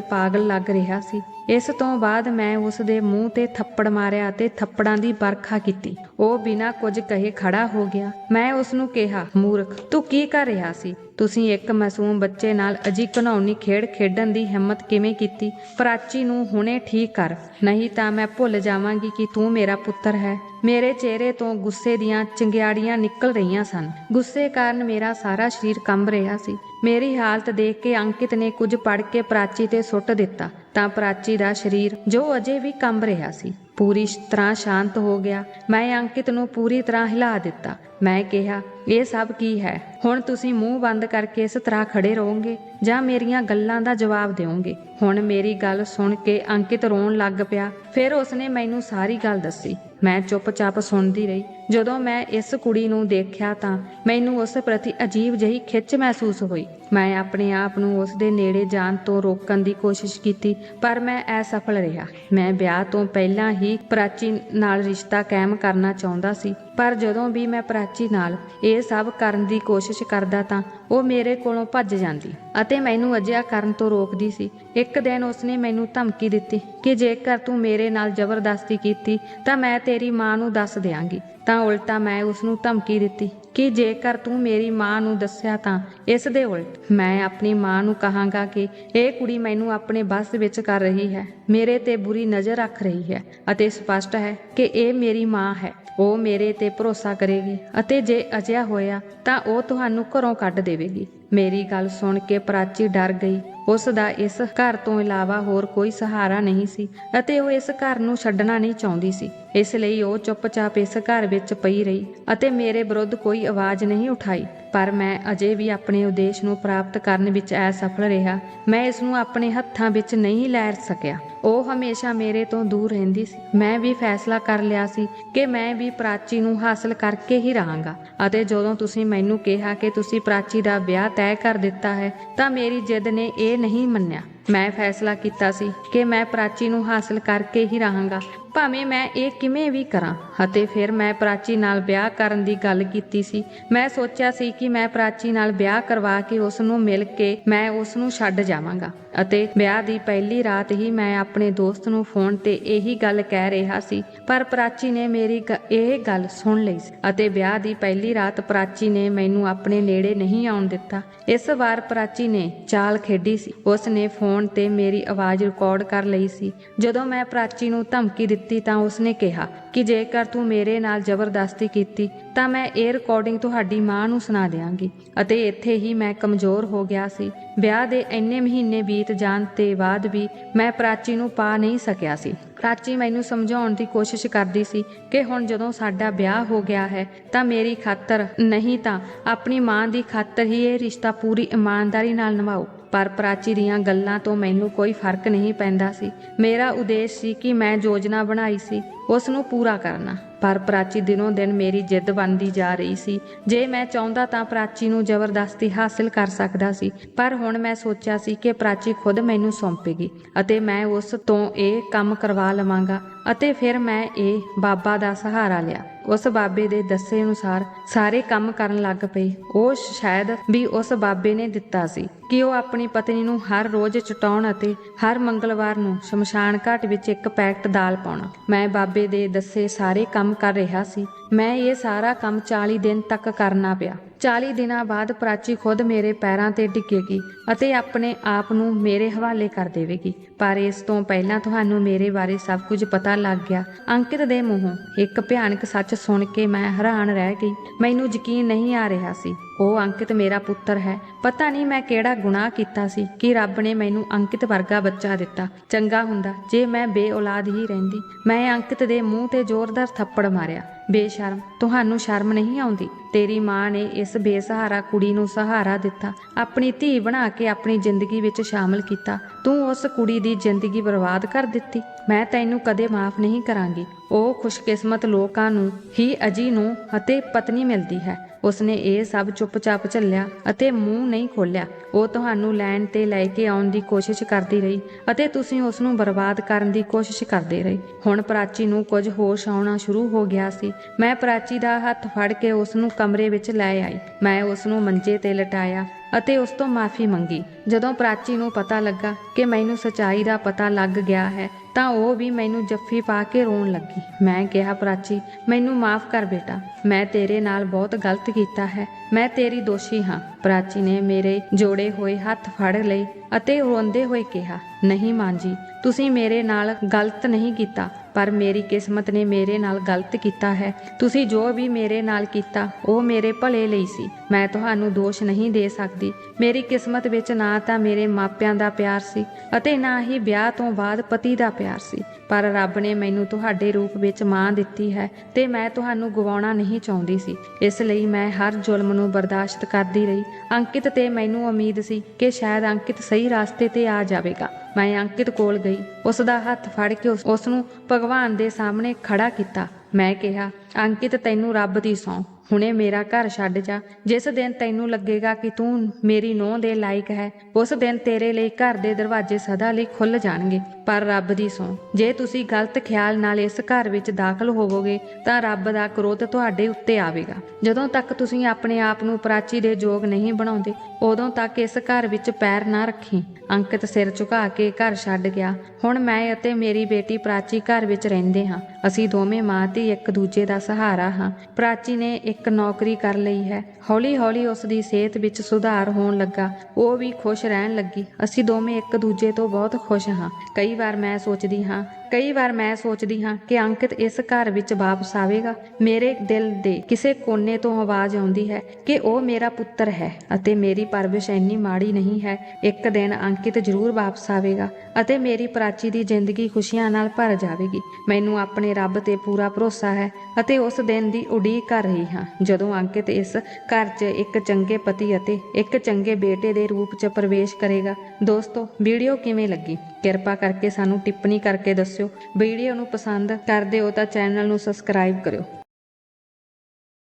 ਪਾਗਲ ਲੱਗ ਰਿਹਾ ਸੀ। ਇਸ ਤੋਂ ਬਾਅਦ ਮੈਂ ਉਸ ਦੇ ਮੂੰਹ ਤੇ ਥੱਪੜ ਮਾਰਿਆ ਅਤੇ ਥੱਪੜਾਂ ਦੀ ਵਰਖਾ ਕੀਤੀ। ਉਹ ਬਿਨਾਂ ਕੁਝ ਕਹੇ ਖੜਾ ਹੋ ਗਿਆ। ਮੈਂ ਉਸ ਨੂੰ ਕਿਹਾ, ਮੂਰਖ, ਤੂੰ ਕੀ ਕਰ ਰਿਹਾ ਸੀ? ਤੁਸੀਂ ਇੱਕ ਮਾਸੂਮ ਬੱਚੇ ਨਾਲ ਅਜੀ ਘਨੌਣੀ ਖੇਡ ਖੇਡਣ ਦੀ ਹਿੰਮਤ ਕਿਵੇਂ ਕੀਤੀ? ਪ੍ਰਾਚੀ ਨੂੰ ਹੁਣੇ ਠੀਕ ਕਰ। ਨਹੀਂ ਤਾਂ ਮੈਂ ਭੁੱਲ ਜਾਵਾਂਗੀ ਕਿ ਤੂੰ ਮੇਰਾ ਪੁੱਤਰ ਹੈ। ਮੇਰੇ ਚਿਹਰੇ ਤੋਂ ਗੁੱਸੇ ਦੀਆਂ ਚਿੰਗਿਆੜੀਆਂ ਨਿਕਲ ਰਹੀਆਂ ਸਨ। ਗੁੱਸੇ ਕਾਰਨ ਮੇਰਾ ਸਾਰਾ ਸਰੀਰ ਕੰਬ ਰਿਹਾ ਸੀ। ਮੇਰੀ ਹਾਲਤ ਦੇਖ ਕੇ ਅੰਕਿਤ ਨੇ ਕੁਝ ਪੜ ਕੇ ਪ੍ਰਾਚੀ ਤੇ ਸੁੱਟ ਦਿੱਤਾ। ਤਾਂ ਪ੍ਰਾਚੀ ਦਾ ਸਰੀਰ ਜੋ ਅਜੇ ਵੀ ਕੰਬ ਰਿਹਾ ਸੀ, ਪੂਰੀ ਤਰ੍ਹਾਂ ਸ਼ਾਂਤ ਹੋ ਗਿਆ। ਮੈਂ ਅੰਕਿਤ ਨੂੰ ਪੂਰੀ ਤਰ੍ਹਾਂ ਹਿਲਾ ਦਿੱਤਾ। ਮੈਂ ਕਿਹਾ, ਇਹ ਸਭ ਕੀ ਹੈ? ਹੁਣ ਤੁਸੀਂ ਮੂੰਹ ਬੰਦ ਕਰਕੇ ਇਸ ਤਰ੍ਹਾਂ ਖੜੇ ਰਹੋਗੇ ਜਾਂ ਮੇਰੀਆਂ ਗੱਲਾਂ ਦਾ ਜਵਾਬ ਦਿਓਗੇ? ਹੁਣ ਮੇਰੀ ਗੱਲ ਸੁਣ ਕੇ ਅੰਕਿਤ ਰੋਣ ਲੱਗ ਪਿਆ। ਫਿਰ ਉਸਨੇ ਮੈਨੂੰ ਸਾਰੀ ਗੱਲ ਦੱਸੀ। ਮੈਂ ਚੁੱਪਚਾਪ ਸੁਣਦੀ ਰਹੀ। ਜਦੋਂ ਮੈਂ ਇਸ ਕੁੜੀ ਨੂੰ ਦੇਖਿਆ ਤਾਂ ਮੈਨੂੰ ਉਸ ਪ੍ਰਤੀ ਅਜੀਬ ਜਿਹੀ ਖਿੱਚ ਮਹਿਸੂਸ ਹੋਈ। ਮੈਂ ਆਪਣੇ ਆਪ ਨੂੰ ਉਸ ਦੇ ਨੇੜੇ ਜਾਣ ਤੋਂ ਰੋਕਣ ਦੀ ਕੋਸ਼ਿਸ਼ ਕੀਤੀ, ਪਰ ਮੈਂ ਅਸਫਲ ਰਿਹਾ। ਮੈਂ ਵਿਆਹ ਤੋਂ ਪਹਿਲਾਂ ਹੀ ਪ੍ਰਾਚੀ ਨਾਲ ਰਿਸ਼ਤਾ ਕਾਇਮ ਕਰਨਾ ਚਾਹੁੰਦਾ ਸੀ। ਪਰ ਜਦੋਂ ਵੀ ਮੈਂ ਪ੍ਰਾਚੀ ਨਾਲ ਇਹ ਸਭ ਕਰਨ ਦੀ ਕੋਸ਼ਿਸ਼ ਕਰਦਾ ਤਾਂ ਉਹ ਮੇਰੇ ਕੋਲੋਂ ਭੱਜ ਜਾਂਦੀ ਅਤੇ ਮੈਨੂੰ ਅਜਿਹਾ ਕਰਨ ਤੋਂ ਰੋਕਦੀ ਸੀ। ਇੱਕ ਦਿਨ ਉਸਨੇ ਮੈਨੂੰ ਧਮਕੀ ਦਿੱਤੀ ਕਿ ਜੇਕਰ ਤੂੰ ਮੇਰੇ ਨਾਲ ਜ਼ਬਰਦਸਤੀ ਕੀਤੀ ਤਾਂ ਮੈਂ ਤੇਰੀ ਮਾਂ ਨੂੰ ਦੱਸ ਦਿਆਂਗੀ। ਤਾਂ ਉਲਟਾ ਮੈਂ ਉਸ ਨੂੰ ਧਮਕੀ ਦਿੱਤੀ ਕਿ ਜੇਕਰ ਤੂੰ ਮੇਰੀ ਮਾਂ ਨੂੰ ਦੱਸਿਆ ਤਾਂ ਇਸ ਦੇ ਉਲਟ ਮੈਂ ਆਪਣੀ ਮਾਂ ਨੂੰ ਕਹਾਂਗਾ ਕਿ ਇਹ ਕੁੜੀ ਮੈਨੂੰ ਆਪਣੇ ਬਸ ਵਿੱਚ ਕਰ ਰਹੀ ਹੈ, ਮੇਰੇ ਤੇ ਬੁਰੀ ਨਜ਼ਰ ਰੱਖ ਰਹੀ ਹੈ ਅਤੇ ਸਪਸ਼ਟ ਹੈ ਕਿ ਇਹ ਮੇਰੀ ਮਾਂ ਹੈ। ਉਹ ਮੇਰੇ ਤੇ ਭਰੋਸਾ ਕਰੇਗੀ ਅਤੇ ਜੇ ਅਜਿਹਾ ਹੋਇਆ ਤਾਂ ਉਹ ਤੁਹਾਨੂੰ ਘਰੋਂ ਕੱਢ ਦੇਵੇਗੀ। ਮੇਰੀ ਗੱਲ ਸੁਣ ਕੇ ਪ੍ਰਾਚੀ ਡਰ ਗਈ। ਉਸ ਦਾ ਇਸ ਘਰ ਤੋਂ ਇਲਾਵਾ ਹੋਰ ਕੋਈ ਸਹਾਰਾ ਨਹੀਂ ਸੀ ਅਤੇ ਉਹ ਇਸ ਘਰ ਨੂੰ ਛੱਡਣਾ ਨਹੀਂ ਚਾਹੁੰਦੀ ਸੀ। ਇਸ ਲਈ ਉਹ ਚੁੱਪਚਾਪ ਇਸ ਘਰ ਵਿੱਚ ਪਈ ਰਹੀ ਅਤੇ ਮੇਰੇ ਵਿਰੁੱਧ ਕੋਈ ਆਵਾਜ਼ ਨਹੀਂ ਉਠਾਈ। ਪਰ ਮੈਂ ਅਜੇ ਵੀ ਆਪਣੇ ਉਦੇਸ਼ ਨੂੰ ਪ੍ਰਾਪਤ ਕਰਨ ਵਿੱਚ ਅਸਫਲ ਰਿਹਾ। ਮੈਂ ਇਸ ਨੂੰ ਆਪਣੇ ਹੱਥਾਂ ਵਿੱਚ ਨਹੀਂ ਲੈ ਸਕਿਆ। ਉਹ ਹਮੇਸ਼ਾ ਮੇਰੇ ਤੋਂ ਦੂਰ ਰਹਿੰਦੀ ਸੀ। ਮੈਂ ਵੀ ਫੈਸਲਾ ਕਰ ਲਿਆ ਸੀ ਕਿ ਮੈਂ ਵੀ ਪ੍ਰਾਚੀ ਨੂੰ ਹਾਸਲ ਕਰਕੇ ਹੀ ਰਹਾਂਗਾ। ਅਤੇ ਜਦੋਂ ਤੁਸੀਂ ਮੈਨੂੰ ਕਿਹਾ ਕਿ ਤੁਸੀਂ ਪ੍ਰਾਚੀ ਦਾ ਵਿਆਹ ਤੈਅ ਕਰ ਦਿੱਤਾ ਹੈ, ਤਾਂ ਮੇਰੀ ਜਿੱਦ ਨੇ ਇਹ ਨਹੀਂ ਮੰਨਿਆ। ਮੈਂ ਫੈਸਲਾ ਕੀਤਾ ਸੀ ਕਿ ਮੈਂ ਪ੍ਰਾਚੀ ਨੂੰ ਹਾਸਲ ਕਰਕੇ ਹੀ ਰਹਾਂਗਾ। ਭਾਵੇਂ ਮੈਂ ਇਹ ਕਿਵੇਂ ਵੀ ਕਰਾਂ, ਅਤੇ ਫਿਰ ਮੈਂ ਪ੍ਰਾਚੀ ਨਾਲ ਵਿਆਹ ਕਰਨ ਦੀ ਗੱਲ ਕੀਤੀ ਸੀ। ਮੈਂ ਸੋਚਿਆ ਸੀ ਕਿ ਮੈਂ ਪ੍ਰਾਚੀ ਨਾਲ ਵਿਆਹ ਕਰਵਾ ਕੇ ਉਸ ਨੂੰ ਮਿਲ ਕੇ ਮੈਂ ਉਸ ਨੂੰ ਛੱਡ ਜਾਵਾਂਗਾ। ਅਤੇ ਵਿਆਹ ਦੀ ਪਹਿਲੀ ਰਾਤ ਹੀ ਮੈਂ ਆਪਣੇ ਦੋਸਤ ਨੂੰ ਫੋਨ ਤੇ ਇਹੀ ਗੱਲ ਕਹਿ ਰਿਹਾ ਸੀ, ਪਰ ਪ੍ਰਾਚੀ ਨੇ ਮੇਰੀ ਇਹ ਗੱਲ ਸੁਣ ਲਈ ਅਤੇ ਵਿਆਹ ਦੀ ਪਹਿਲੀ ਰਾਤ ਪ੍ਰਾਚੀ ਨੇ ਮੈਨੂੰ ਆਪਣੇ ਨੇੜੇ ਨਹੀਂ ਆਉਣ ਦਿੱਤਾ। ਇਸ ਵਾਰ ਪ੍ਰਾਚੀ ਨੇ ਚਾਲ ਖੇਡੀ ਸੀ। ਉਸ ਨੇ ਫੋਨ ਤੇ ਮੇਰੀ ਆਵਾਜ਼ ਰਿਕਾਰਡ ਕਰ ਲਈ ਸੀ। ਜਦੋਂ ਮੈਂ ਪ੍ਰਾਚੀ ਨੂੰ ਧਮਕੀ ਦਿੱਤੀ ਤਾਂ ਉਸਨੇ ਕਿਹਾ ਕਿ ਜੇਕਰ ਤੂੰ ਮੇਰੇ ਨਾਲ ਜ਼ਬਰਦਸਤੀ ਕੀਤੀ, ਤਾਂ ਮੈਂ ਇਹ ਰਿਕਾਰਡਿੰਗ ਤੁਹਾਡੀ ਮਾਂ ਨੂੰ ਸੁਣਾ ਦਿਆਂਗੀ। ਅਤੇ ਇੱਥੇ ਹੀ ਮੈਂ ਕਮਜ਼ੋਰ ਹੋ ਗਿਆ ਸੀ। ਵਿਆਹ ਦੇ ਇੰਨੇ ਮਹੀਨੇ ਬੀਤ ਜਾਣ ਤੇ ਬਾਅਦ ਵੀ ਮੈਂ ਪ੍ਰਾਚੀ ਨੂੰ ਪਾ ਨਹੀਂ ਸਕਿਆ ਸੀ। ਪ੍ਰਾਚੀ ਮੈਨੂੰ ਸਮਝਾਉਣ ਦੀ ਕੋਸ਼ਿਸ਼ ਕਰਦੀ ਸੀ ਕਿ ਹੁਣ ਜਦੋਂ ਸਾਡਾ ਵਿਆਹ ਹੋ ਗਿਆ ਹੈ, ਤਾਂ ਮੇਰੀ ਖਾਤਰ ਨਹੀਂ ਤਾਂ ਆਪਣੀ ਮਾਂ ਦੀ ਖਾਤਰ ਹੀ ਇਹ ਰਿਸ਼ਤਾ ਪੂਰੀ ਇਮਾਨਦਾਰੀ ਨਾਲ ਨਿਭਾਓ। ਪਰ ਪ੍ਰਾਚੀ ਦੀਆਂ ਗੱਲਾਂ ਤੋਂ ਮੈਨੂੰ ਕੋਈ ਫ਼ਰਕ ਨਹੀਂ ਪੈਂਦਾ ਸੀ। ਮੇਰਾ ਉਦੇਸ਼ ਸੀ ਕਿ ਮੈਂ ਯੋਜਨਾ ਬਣਾਈ ਸੀ ਉਸ ਨੂੰ ਪੂਰਾ ਕਰਨਾ। ਪਰ ਪ੍ਰਾਚੀ ਦਿਨੋਂ ਦਿਨ ਮੇਰੀ ਜਿੱਦ ਬਣਦੀ ਜਾ ਰਹੀ ਸੀ। ਜੇ ਮੈਂ ਚਾਹੁੰਦਾ ਤਾਂ ਪ੍ਰਾਚੀ ਨੂੰ ਜ਼ਬਰਦਸਤੀ ਹਾਸਲ ਕਰ ਸਕਦਾ ਸੀ। ਪਰ ਹੁਣ ਮੈਂ ਸੋਚਿਆ ਸੀ ਕਿ ਪ੍ਰਾਚੀ ਖੁਦ ਮੈਨੂੰ ਸੌਂਪੇਗੀ ਅਤੇ ਮੈਂ ਉਸ ਤੋਂ ਇਹ ਕੰਮ ਕਰਵਾ ਲਵਾਂਗਾ ਅਤੇ ਫਿਰ ਮੈਂ ਇਹ ਬਾਬਾ ਦਾ ਸਹਾਰਾ ਲਿਆ। ਉਸ ਬਾਬੇ ਦੇ ਦੱਸੇ ਅਨੁਸਾਰ ਸਾਰੇ ਕੰਮ ਕਰਨ ਲੱਗ ਪਈ। ਉਹ ਸ਼ਾਇਦ ਵੀ ਉਸ ਬਾਬੇ ਨੇ ਦਿੱਤਾ ਸੀ ਕਿ ਉਹ ਆਪਣੀ ਪਤਨੀ ਨੂੰ ਹਰ ਰੋਜ਼ ਚਟਾਉਣ ਅਤੇ ਹਰ ਮੰਗਲਵਾਰ ਨੂੰ ਸ਼ਮਸ਼ਾਨ ਘਾਟ ਵਿੱਚ ਇੱਕ ਪੈਕਟ ਦਾਲ ਪਾਉਣਾ। ਮੈਂ ਬਾਬੇ ਦੇ ਦੱਸੇ ਸਾਰੇ ਕੰਮ ਕੰਮ ਕਰ ਰਿਹਾ ਸੀ। ਮੈਂ ਇਹ ਸਾਰਾ ਕੰਮ 40 ਦਿਨ ਤੱਕ ਕਰਨਾ ਪਿਆ। 40 ਦਿਨਾਂ ਬਾਅਦ ਪ੍ਰਾਚੀ ਖੁਦ ਮੇਰੇ ਪੈਰਾਂ ਤੇ ਡਿੱਗੇਗੀ ਅਤੇ ਆਪਣੇ ਆਪ ਨੂੰ ਮੇਰੇ ਹਵਾਲੇ ਕਰ ਦੇਵੇਗੀ। ਪਰ ਇਸ ਤੋਂ ਪਹਿਲਾਂ ਤੁਹਾਨੂੰ ਮੇਰੇ ਬਾਰੇ ਸਭ ਕੁਝ ਪਤਾ ਲੱਗ ਗਿਆ। ਅੰਕਿਤ ਦੇ ਮੂੰਹੋਂ ਇੱਕ ਭਿਆਨਕ ਸੱਚ ਸੁਣ ਕੇ ਮੈਂ ਹੈਰਾਨ ਰਹਿ ਗਈ। ਮੈਨੂੰ ਯਕੀਨ ਨਹੀਂ ਆ ਰਿਹਾ ਸੀ, ਉਹ ਅੰਕਿਤ ਮੇਰਾ ਪੁੱਤਰ ਹੈ। ਪਤਾ ਨਹੀਂ ਮੈਂ ਕਿਹੜਾ ਗੁਨਾਹ ਕੀਤਾ ਸੀ ਕਿ ਰੱਬ ਨੇ ਮੈਨੂੰ ਅੰਕਿਤ ਵਰਗਾ ਬੱਚਾ ਦਿੱਤਾ। ਚੰਗਾ ਹੁੰਦਾ ਜੇ ਮੈਂ ਬੇਔਲਾਦ ਹੀ ਰਹਿੰਦੀ। ਮੈਂ ਅੰਕਿਤ ਦੇ ਮੂੰਹ ਤੇ ਜ਼ੋਰਦਾਰ ਥੱਪੜ ਮਾਰਿਆ। ਬੇਸ਼ਰਮ ਤੁਹਾਨੂੰ ਸ਼ਰਮ ਨਹੀਂ ਆਉਂਦੀ। ਤੇਰੀ ਮਾਂ ਨੇ ਇਸ ਬੇਸਹਾਰਾ ਕੁੜੀ ਨੂੰ ਸਹਾਰਾ ਦਿੱਤਾ। ਆਪਣੀ ਧੀ ਬਣਾ ਕੇ ਆਪਣੀ ਜ਼ਿੰਦਗੀ ਵਿੱਚ ਸ਼ਾਮਲ ਕੀਤਾ। ਤੂੰ ਉਸ ਕੁੜੀ ਦੀ ਜ਼ਿੰਦਗੀ ਬਰਬਾਦ ਕਰ ਦਿੱਤੀ। ਮੈਂ ਤੈਨੂੰ ਕਦੇ ਮਾਫ ਨਹੀਂ ਕਰਾਂਗੀ। ਉਹ ਖੁਸ਼ਕਿਸਮਤ ਲੋਕਾਂ ਨੂੰ, ਹੀ ਅਜੀ ਨੂੰ ਅਤੇ ਪਤਨੀ ਮਿਲਦੀ ਹੈ। ਉਸਨੇ ਇਹ ਸਭ ਚੁੱਪਚਾਪ ਝੱਲਿਆ ਅਤੇ ਮੂੰਹ ਨਹੀਂ ਖੋਲਿਆ ਉਹ ਤੁਹਾਨੂੰ ਲੈਣ ਤੇ ਲੈ ਕੇ ਆਉਣ ਦੀ ਕੋਸ਼ਿਸ਼ ਕਰਦੀ ਰਹੀ ਅਤੇ ਤੁਸੀਂ ਉਸ ਨੂੰ ਬਰਬਾਦ ਕਰਨ ਦੀ ਕੋਸ਼ਿਸ਼ ਕਰਦੇ ਰਹੇ। ਹੁਣ ਪ੍ਰਾਚੀ ਨੂੰ ਕੁਝ ਹੋਸ਼ ਆਉਣਾ ਸ਼ੁਰੂ ਹੋ ਗਿਆ ਸੀ। ਮੈਂ ਪ੍ਰਾਚੀ ਦਾ ਹੱਥ ਫੜ ਕੇ ਉਸ ਨੂੰ ਕਮਰੇ ਵਿੱਚ ਲੈ ਆਈ। ਮੈਂ ਉਸ ਨੂੰ ਮੰਜੇ ਤੇ ਲਟਾਇਆ ਅਤੇ ਉਸ ਤੋਂ ਮਾਫੀ ਮੰਗੀ। ਜਦੋਂ ਪ੍ਰਾਚੀ ਨੂੰ ਪਤਾ ਲੱਗਾ ਕਿ ਮੈਨੂੰ ਸਚਾਈ ਦਾ ਪਤਾ ਲੱਗ ਗਿਆ ਹੈ, ਤਾਂ ਉਹ ਵੀ ਮੈਨੂੰ ਜੱਫੀ ਪਾ ਕੇ ਰੋਣ ਲੱਗੀ। ਮੈਂ ਕਿਹਾ, ਪ੍ਰਾਚੀ, ਮੈਨੂੰ ਮਾਫ ਕਰ ਬੇਟਾ। ਮੈਂ ਤੇਰੇ ਨਾਲ ਬਹੁਤ ਗਲਤ ਕੀਤਾ ਹੈ। ਮੈਂ ਤੇਰੀ ਦੋਸ਼ੀ ਹਾਂ। ਪ੍ਰਾਚੀ ਨੇ ਮੇਰੇ ਜੋੜੇ ਹੋਏ ਹੱਥ ਫੜ ਲਏ ਅਤੇ ਰੋਂਦੇ ਹੋਏ ਕਿਹਾ, ਨਹੀਂ ਮਾਂ ਜੀ, ਤੁਸੀਂ ਮੇਰੇ ਨਾਲ ਗਲਤ ਨਹੀਂ ਕੀਤਾ। ਪਰ ਮੇਰੀ ਕਿਸਮਤ ਨੇ ਮੇਰੇ ਨਾਲ ਗਲਤ ਕੀਤਾ ਹੈ। ਤੁਸੀਂ ਜੋ ਵੀ ਮੇਰੇ ਨਾਲ ਕੀਤਾ, ਉਹ ਮੇਰੇ ਭਲੇ ਲਈ ਸੀ। ਮੈਂ ਤੁਹਾਨੂੰ ਦੋਸ਼ ਨਹੀਂ ਦੇ ਸਕਦੀ। ਮੇਰੀ ਕਿਸਮਤ ਵਿੱਚ ਨਾ ਤਾਂ ਮੇਰੇ ਮਾਪਿਆਂ ਦਾ ਪਿਆਰ ਸੀ ਅਤੇ ਨਾ ਹੀ ਵਿਆਹ ਤੋਂ ਬਾਅਦ ਪਤੀ ਦਾ ਪਿਆਰ ਸੀ। ਪਰ ਰੱਬ ਨੇ ਮੈਨੂੰ ਤੁਹਾਡੇ ਰੂਪ ਵਿੱਚ ਮਾਂ ਦਿੱਤੀ ਹੈ ਤੇ ਮੈਂ ਤੁਹਾਨੂੰ ਗਵਾਉਣਾ ਨਹੀਂ ਚਾਹੁੰਦੀ ਸੀ। ਇਸ ਲਈ ਮੈਂ ਹਰ ਜ਼ੁਲਮ ਨੂੰ ਬਰਦਾਸ਼ਤ ਕਰਦੀ ਰਹੀ। ਅੰਕਿਤ ਤੇ ਮੈਨੂੰ ਉਮੀਦ ਸੀ ਕਿ ਸ਼ਾਇਦ ਅੰਕਿਤ ਸਹੀ ਰਸਤੇ ਤੇ ਆ ਜਾਵੇਗਾ। ਮੈਂ ਅੰਕਿਤ ਕੋਲ ਗਈ। ਉਸ ਦਾ ਹੱਥ ਫੜ ਕੇ ਉਸ- ਉਸ ਨੂੰ ਭਗਵਾਨ ਦੇ ਸਾਹਮਣੇ ਖੜਾ ਕੀਤਾ। ਮੈਂ ਕਿਹਾ, ਅੰਕਿਤ, ਤੈਨੂੰ ਰੱਬ ਦੀ ਸੌਂ। ਹੁਣੇ ਮੇਰਾ ਘਰ ਛੱਡ ਜਾ। ਜਿਸ ਦਿਨ ਤੈਨੂੰ ਲੱਗੇਗਾ ਕਿ ਤੂੰ ਮੇਰੀ ਨੂੰਹ ਦੇ ਲਾਇਕ ਹੈ, ਉਸ ਦਿਨ ਤੇਰੇ ਲਈ ਘਰ ਦੇ ਦਰਵਾਜ਼ੇ ਸਦਾ ਲਈ ਖੁੱਲ ਜਾਣਗੇ। ਪਰ ਰੱਬ ਦੀ ਸੌਂ ਜੇ ਤੁਸੀਂ ਗਲਤ ਖਿਆਲ ਨਾਲ ਇਸ ਘਰ ਵਿੱਚ ਦਾਖਲ ਹੋਵੋਗੇ, ਤਾਂ ਰੱਬ ਦਾ ਕ੍ਰੋਧ ਤੁਹਾਡੇ ਉੱਤੇ ਆਵੇਗਾ। ਜਦੋਂ ਤੱਕ ਤੁਸੀਂ ਆਪਣੇ ਆਪ ਨੂੰ ਪ੍ਰਾਚੀ ਦੇ ਯੋਗ ਨਹੀਂ ਬਣਾਉਂਦੇ, ਉਦੋਂ ਤੱਕ ਇਸ ਘਰ ਵਿੱਚ ਪੈਰ ਨਾ ਰੱਖੀ। ਅੰਕਿਤ ਸਿਰ ਝੁਕਾ ਕੇ ਘਰ ਛੱਡ ਗਿਆ। ਹੁਣ ਮੈਂ ਅਤੇ ਮੇਰੀ ਬੇਟੀ ਪ੍ਰਾਚੀ ਘਰ ਵਿੱਚ ਰਹਿੰਦੇ ਹਾਂ। ਅਸੀਂ ਦੋਵੇਂ ਮਾਂ ਧੀ ਇੱਕ ਦੂਜੇ ਦਾ ਸਹਾਰਾ ਹਾਂ। ਪ੍ਰਾਚੀ ਨੇ ਇੱਕ ਨੌਕਰੀ ਕਰ ਲਈ ਹੈ। ਹੌਲੀ ਹੌਲੀ ਉਸ ਦੀ ਸਿਹਤ ਵਿੱਚ ਸੁਧਾਰ ਹੋਣ ਲੱਗਾ। ਉਹ ਵੀ ਖੁਸ਼ ਰਹਿਣ ਲੱਗੀ। ਅਸੀਂ ਦੋਵੇਂ ਇੱਕ ਦੂਜੇ ਤੋਂ ਬਹੁਤ ਖੁਸ਼ ਹਾਂ। ਕਈ ਵਾਰ ਮੈਂ ਸੋਚਦੀ ਹਾਂ ਕਈ ਵਾਰ ਮੈਂ ਸੋਚਦੀ ਹਾਂ ਕਿ ਅੰਕਿਤ ਇਸ ਘਰ ਵਿੱਚ ਵਾਪਸ ਆਵੇਗਾ। ਮੇਰੇ ਦਿਲ ਦੇ ਕਿਸੇ ਕੋਨੇ ਤੋਂ ਆਵਾਜ਼ ਆਉਂਦੀ ਹੈ ਕਿ ਉਹ ਮੇਰਾ ਪੁੱਤਰ ਹੈ ਅਤੇ ਮੇਰੀ ਪਰਵਿਸ਼ ਇੰਨੀ ਮਾੜੀ ਨਹੀਂ ਹੈ। ਇੱਕ ਦਿਨ ਅੰਕਿਤ ਜ਼ਰੂਰ ਵਾਪਸ ਆਵੇਗਾ ਅਤੇ ਮੇਰੀ ਪ੍ਰਾਚੀ ਦੀ ਜ਼ਿੰਦਗੀ ਖੁਸ਼ੀਆਂ ਨਾਲ ਭਰ ਜਾਵੇਗੀ। ਮੈਨੂੰ ਆਪਣੇ ਰੱਬ ਤੇ ਪੂਰਾ ਭਰੋਸਾ ਹੈ ਅਤੇ ਉਸ ਦਿਨ ਦੀ ਉਡੀਕ ਕਰ ਰਹੀ ਹਾਂ ਜਦੋਂ ਅੰਕਿਤ ਇਸ ਘਰ 'ਚ ਇੱਕ ਚੰਗੇ ਪਤੀ ਅਤੇ ਇੱਕ ਚੰਗੇ ਬੇਟੇ ਦੇ ਰੂਪ 'ਚ ਪ੍ਰਵੇਸ਼ ਕਰੇਗਾ। ਦੋਸਤੋ, ਵੀਡੀਓ ਕਿਵੇਂ ਲੱਗੀ? ਕਿਰਪਾ ਕਰਕੇ ਸਾਨੂੰ ਟਿੱਪਣੀ ਕਰਕੇ ਦੱਸੋ ਦੱਸਿਓ। ਵੀਡੀਓ ਨੂੰ ਪਸੰਦ ਕਰਦੇ ਹੋ ਤਾਂ ਚੈਨਲ ਨੂੰ ਸਬਸਕ੍ਰਾਈਬ ਕਰਿਓ।